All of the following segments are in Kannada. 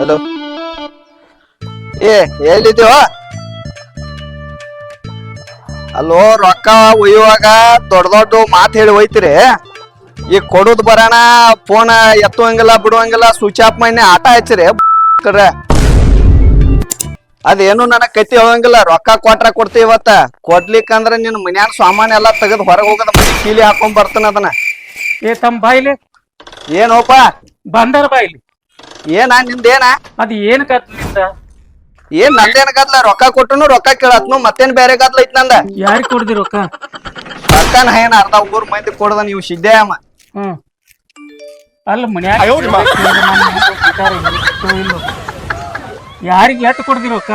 ಹಲೋ. ಏ ಎಲ್ಲಿದ್ದೀವ? ಅಲ್ಲೋ ರೊಕ್ಕ ಒಯ್ಯುವಾಗ ದೊಡ್ಡ ದೊಡ್ಡ ಮಾತು ಹೇಳಿ ಒಯ್ತೀರಿ ಈಗ ಕೊಡೋದು ಬರೋಣ ಫೋನ್ ಎತ್ತುವಂಗಿಲ್ಲ ಬಿಡುವಂಗಿಲ್ಲ ಸ್ವಿಚ್ ಆಫ್ ಮಾಡಿ ಆಟ ಹಚ್ಚಿರಿ ಕಡ್ರೆ ಅದೇನು ನನಗೆ ಕತ್ತಿ ಹೋಗಂಗಿಲ್ಲ ರೊಕ್ಕ ಕೊಟ್ರ ಕೊಡ್ತೀವಿ ಇವತ್ತ. ಕೊಡ್ಲಿಕ್ಕಂದ್ರ ನಿನ್ನ ಮನ್ಯಾಗ ಸಾಮಾನ್ ಎಲ್ಲಾ ತೆಗೆದು ಹೊರಗೆ ಹೋಗದ ಮನೆ ಕೀಲಿ ಹಾಕೊಂಡ್ ಬರ್ತಾನ ಅದನ್ನ. ಏ ತಮ್ಮ ಬಾಯಿಲಿ. ಏನೋಪ? ಬಂದರ ಬಾಯಿಲಿ. ಏನ ನಿಂದೇನ ಅದ್ ಏನ್ ಕತ್ಲಿಂದ ಏನ್ ನಂದೇನ ಗದ್ಲ ರೊಕ್ಕ ಕೊಟ್ಟನು ರೊಕ್ಕ ಕೇಳತ್ನು ಮತ್ತೇನ್ ಬೇರೆ ಗದ್ಲ ಐತ್ ನಂದ? ಯಾರಿಗ್ ಕೊಡ್ದಿ ರೊಕ್ಕ? ರೊಕ್ಕನ ಏನ ಅರ್ಧ ಊರ್ ಮಂದಿ ಕೊಡದ ನೀವು ಸಿದ್ದೇಯಮ್ಮ ಹ್ಮ್. ಅಲ್ಲ ಮನ್ಯಾಗ ಯಾರಿಗ್ ಎಟ್ ಕೊಡ್ದಿ ರೊಕ್ಕ?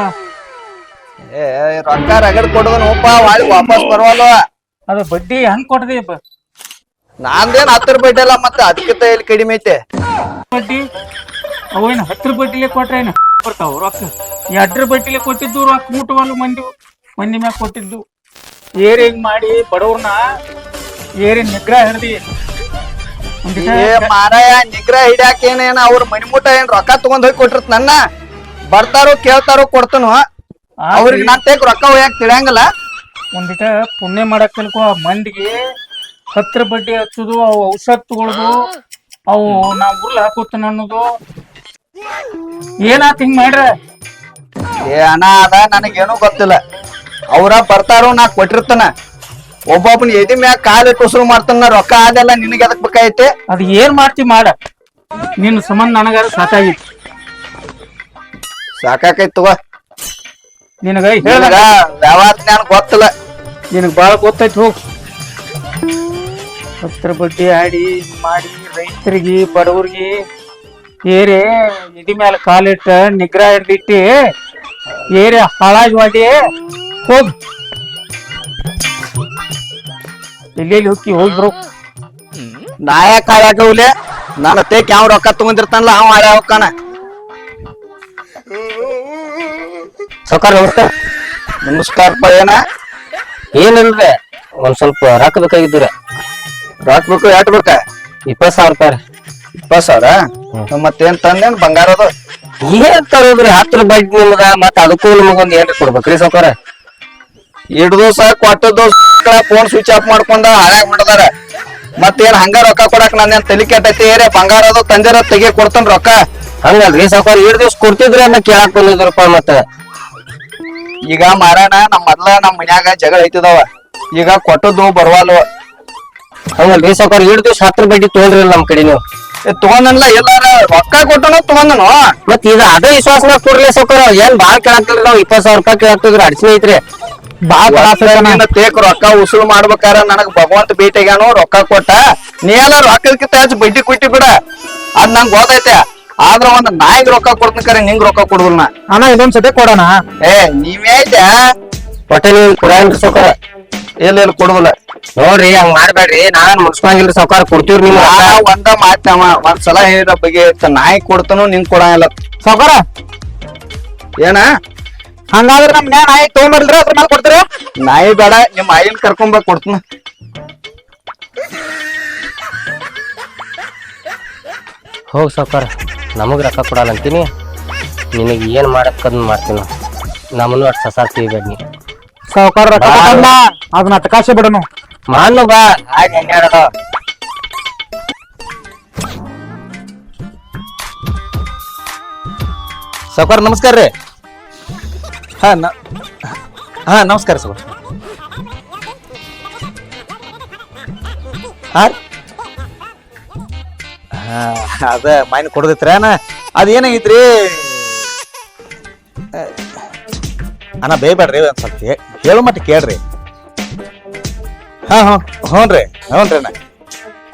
ಏ ರೊಕ್ಕ ರಗಡ್ ಕೊಡದನಪ್ಪ ವಾಳಿ ವಾಪಸ್ ಬರವಲ್ವ? ಅದ ಬಡ್ಡಿ ಹೆಂಗ್ ಕೊಡ್ದಿ ಬ- ನಾಂದೇನ್ ಹತ್ತರ ಬಡ್ಡಿ ಅಲ್ಲ ಮತ್ತೆ ಅದಕ್ಕಿಂತ ಎಲ್ಲಿ ಕಡಿಮೆ ಐತೆ? ಬಡ್ಡಿ? ಅವೇನ್ ಹತ್ರ ಬಡ್ಡಿಲೆ ಕೊಟ್ರೆ ಏನು? ಬರ್ತಾವ ರೊಕ್ಕ ಎಡ್ರ ಬಡ್ಡಿಲೆ ಕೊಟ್ಟಿದ್ದು ರೊಕ್ಕ ಮುಟ್ಟವಲ್ಲ ಮಂದಿ ಮಂದಿ ಮ್ಯಾಗ ಕೊಟ್ಟಿದ್ದು. ಏರ್ ಹಿಂಗ್ ಮಾಡಿ ಬಡವ್ರನ್ನ ಏರಿ ನಿಗ್ರಹ ಹಿಡ್ದಿ. ಏ ಮಾರಾಯ ನಿಗ್ರಹ ಹಿಡ್ಯಾಕ ಏನೇನ ಅವ್ರ ಮನಿಮುಟ ಏನ್ ರೊಕ್ಕ ತಗೊಂಡ್ ಹೋಗಿ ಕೊಟ್ಟಿರ್ತ ನನ್ನ? ಬರ್ತಾರೋ ಕೇಳ್ತಾರೋ ಕೊಡ್ತನು? ಅವ್ರಿಗೆ ನಾ ತೇಕ್ ರೊಕ್ಕ ಒಯ್ಯಾಕ ತಿಳಿಯಂಗಿಲ್ಲ. ಒಂದಿಟ ಪುಣ್ಯ ಮಾಡಕ್ ತಿಳ್ಕೊ ಆ ಮಂದಿಗೆ ಹತ್ರ ಬಡ್ಡಿ ಹಚ್ಚುದು ಅವು ಔಷಧ ತಗೊಳ್ದು ಅವು ನಾವು ಉರ್ಲ್ ಹಾಕೋತನ ಅನ್ನೋದು. ಏನಾತ್ ಹಿಂಗ್ ಮಾಡ್ರ? ಏ ಅಣ್ಣ ಅದ ನನಗೇನು ಗೊತ್ತಿಲ್ಲ. ಅವ್ರ ಬರ್ತಾರೋ ನಾ ಕೊಟ್ಟಿರ್ತಾನ. ಒಬ್ಬೊಬ್ಬನ ಎದಿ ಮ್ಯಾಗ ಕಾಲಿಟ್ಟು ಕುಸುರು ಮಾಡ್ತಾನ ರೊಕ್ಕ ಅದೆಲ್ಲ ನಿನಗೆ ಎದಕ್ ಬೇಕಾಯ್ತೆ ಅದ್ ಏನ್ ಮಾಡ್ತಿ ಮಾಡ. ನಿನ್ನ ಸಂಬಂಧ ನನಗ ಸಾಕಾಗಿತ್ತು. ಸಾಕಾಕೈತ್ ತಗೋ. ನಿನಗ ಹೇಳ. ಜ್ಞಾನ ಗೊತ್ತಿಲ್ಲ. ನಿನಗ್ ಬಾಳ ಗೊತ್ತೈತಿ ಹೋಗ್. ಹತ್ರ ಬಡ್ಡಿ ಆಡಿ ಮಾಡಿ ರೈತರಿಗೆ ಬಡವ್ರಿಗೆ ಏರೆ ಇದಿ ಮ್ಯಾಲ ಕಾಲಿಟ್ಟ ನಿಗ್ರ ಹಿಡ್ದಿಟ್ಟಿ ಏರಿ ಹಾಳಾಗಿ ಮಾಡಿ ಹೋಗ್. ಎಲ್ಲೆಲ್ಲಿ ಹೋಗಿ ಹೋಗಿ ಬರೋ. ನಾಯಕ ಹಾಳಾಗವ್ಲೆ ನನ್ನ ತೇಕ್ ಯಾವ ರೊಕ್ಕ ತಗೊಂಡಿರ್ತಾನಲ್ಲ ಅವ ಹಳೆ ಹೋಗ್ತಾನ. ಸಾವ್ಕಾರ ನಮಸ್ಕಾರ ಏನ ಏನಿಲ್ರಿ? ಒಂದ್ ಸ್ವಲ್ಪ ರೊಕ್ಕ ಬೇಕಾಗಿದ್ದೀರ. ರೊಕ್ಕ ಬೇಕು ಎಟ್ ಬೇಕ? ಇಪ್ಪತ್ ಸಾವಿರ ರೂಪಾಯಿ ಇಪ್ಪತ್ ಸಾವಿರ? ಮತ್ತೇನ್ ತಂದೇನ್ ಬಂಗಾರದ ಏನ್ ತರೋದ್ರಿ? ಹತ್ರ ಬಡ್ಡಿ ನಿಮ್ಗ ಮತ್ತ ಅದಕ್ಕೂ ನಿಮಗೊಂದ್ ಏನ್ರಿ ಕೊಡ್ಬೇಕ್ರಿ ಸಾವ್ಕಾರ ಎರಡು ದಿವಸ ಕೊಟ್ಟದ್ದು ಫೋನ್ ಸ್ವಿಚ್ ಆಫ್ ಮಾಡ್ಕೊಂಡ ಹಾಳಾಗ್ ಮಾಡಿದಾರ ಮತ್ತೇನ್ ಹಂಗ ರೊಕ್ಕ ಕೊಡಕ್ ಏನ್ ತಲಿ ಕೆಟ್ಟೈತಿ ಏರಿ? ಬಂಗಾರ ಅದು ತಂದಿರ ತೆಗಿ ಕೊಡ್ತಾನ ರೊಕ್ಕ. ಹಂಗಲ್ರಿ ಸಾವ್ಕಾರ ಎರಡ್ ದಿವ್ಸ ಕೊಡ್ತಿದ್ರಿ ಅನ್ನ ಕೇಳಾಕ್ ಬಂದಿದ್ರಪ್ಪ ಮತ್ತ. ಈಗ ಮಾರಾಣ ನಮ್ ಮೊದ್ಲ ನಮ್ ಮನ್ಯಾಗ ಜಗಳ ಐತಿದವ. ಈಗ ಕೊಟ್ಟದ್ದು ಬರ್ವಾಲ್ವ. ಹಂಗಲ್ರಿ ಸಾವ್ಕಾರ ಎರಡ್ ದಿವ್ಸ ಹತ್ರ ಬಡ್ಡಿ ತೋಲ್ರಿ ನಮ್ ಕಡೆ ನೀವು. ತಗೊಂಡನ್ಲ ಎಲ್ಲಾರ ರೊಕ್ಕ ಕೊಟ್ಟನ ತಗೊಂಡನು? ಮತ್ ಇದ ಅದೇ ವಿಶ್ವಾಸನಾಗ ಕೊಡ್ಲಿ ಸಾವ್ಕಾರ ಏನ್ ಬಾಳ್ ಕೇಳಾಕ್ತಿಲ್ರಿ ನಾವ್ ಇಪ್ಪತ್ ಸಾವಿರ ರೂಪಾಯಿ ಕೇಳಾಕ್ತಿದ್ರಿ ಅಡ್ಸಿನ ಐತ್ರಿ. ಬಾಳ್ ತ್ರಾಸ ತೇಕ್ ರೊಕ್ಕ ಉಸುಳು ಮಾಡ್ಬೇಕಾರ ನನಗ್ ಭಗವಂತ ಭೇಟಿಗ್ಯಾನು ರೊಕ್ಕ ಕೊಟ್ಟ ನೀ ಎಲ್ಲ ರೊಕ್ಕದಕ್ಕಿಂತ ಹೆಚ್ಚು ಬಡ್ಡಿ ಕೊಟ್ಟಿ ಬಿಡ. ಅದ್ ನಂಗ್ ಗೊತ್ತೈತೆ. ಆದ್ರ ಒಂದ್ ನಾಯಿಗ್ ರೊಕ್ಕ ಕೊಡ್ತೀನಿ ಕರೆ ನಿಂಗ್ ರೊಕ್ಕ ಕೊಡುದಿಲ್ಲ ನಾ. ಅಣ್ಣ ಇದೊಂದ್ ಸತಿ ಕೊಡೋಣ. ಏ ನೀವೇ ಐತೆ. ಹೊಟ್ಟೆ ನೀವು ಸಾವ್ಕಾರ. ಇಲ್ಲ ಕೊಡುದಿಲ್ಲ? ನೋಡ್ರಿ ಹಂಗ ಮಾಡ್ಬೇಡ್ರಿ. ನಾನ್ ಮುಗಿಸ್ಕೊಂಡಿಲ್ಲ ಸಾವ್ಕಾರ ಕೊಡ್ತೀವ್ರಿ ನಿಮ್ ಒಂದ ನಾ ಒಂದ ಸಲ ಒಂದ್ಸಲ ಹೇಳಿದ ಬಗ್ಗೆ ನಾಯಿ ಕೊಡ್ತಾನು ನಿಂಗ್ ಕೊಡಂಗಿಲ್ಲ ಸಾವ್ಕಾರ? ಏನ? ಹಂಗಾದ್ರೆ ನಮ್ ನಾಯಿ ತಗೊಂಬರ್ಲ್ರಿ ಅದ್ರ ಮೇಲೆ ಕೊಡ್ತೀರಿ? ನಾಯಿ ಬೇಡ ನಿಮ್ ಆಯಿಲ್ ಕರ್ಕೊಂಬ ಕೊಡ್ತೀನಿ. ಹೋಗ್ ಸಾವ್ಕಾರ ನಮಗ್ ರೊಕ್ಕ ಕೊಡಲ್ಲ ಅಂತೀನಿ. ನಿನಗೆ ಏನ್ ಮಾಡಕ್ ಅದನ್ನ ಮಾಡ್ತೀನಿ. ನಮ್ಮನ್ನು ಅಷ್ಟು ಸಸಾರ ಬನ್ನಿ. ನೀ ಸಾವ್ಕಾರ ರೊಕ್ಕ ಅದನ್ನ ತಕಾಶೆ ಬಿಡನು. ಮಾನು ಬಾ. ಸಾವ್ಕಾರ ನಮಸ್ಕಾರ ರೀ. ಹಾ ನ ಹಾ ನಮಸ್ಕಾರ ಸರ್ ಹಾ ಅದ ಮೈನ್ ಅದ ಅದೇನಾಗೈತ್ರಿ ಅಣ್ಣ ಬೇಯಬೇಡ್ರಿ ಒಂದ್ ಸ್ವಲ್ಪ ಹೇಳೋ ಮಟ್ಟ ಕೇಳ್ರಿ. ಹಾ ಹಾ. ಹ್ಞೂ ರೀ ಹ್ಞೂ ರೀ ಅಣ್ಣ.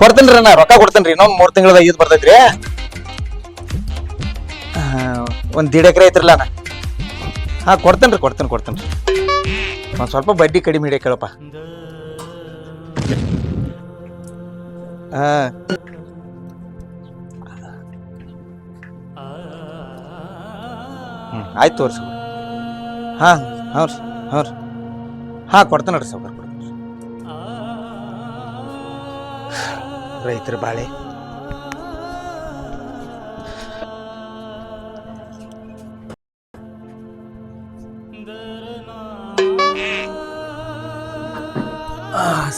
ಕೊಡ್ತೀನಿ ರೀ ಅಣ್ಣ, ರೊಕ್ಕ ಕೊಡ್ತೀನಿ ರೀ ಇನ್ನೊಂದು ಮೂರು ತಿಂಗಳದ ಇದು ಬರ್ತೈತ್ರಿ. ಒಂದು ದೀಡ್ ಎಕರೆ ಐತ್ರಲ್ಲ ಅಣ್ಣ. ಹಾಂ ಕೊಡ್ತೇನೆ ರೀ ಕೊಡ್ತೇನೆ ಕೊಡ್ತೇನೆ. ಒಂದು ಸ್ವಲ್ಪ ಬಡ್ಡಿ ಕಡಿಮೆ ಹಿಡಿಯ ಕೇಳಪ್ಪ. ಹಾಂ. ಆಯ್ತು ತೋರಿಸಿ. ಹಾಂ ಹ್ಞೂ ರೀ ಹ್ಞೂ ರೀ. ಹಾಂ, ಕೊಡ್ತೇನೆ ರೀ ಸಾವುಕಾರ, ಕೊಡ್ತೀನಿ ರೈತರ ಬಾಳೆ.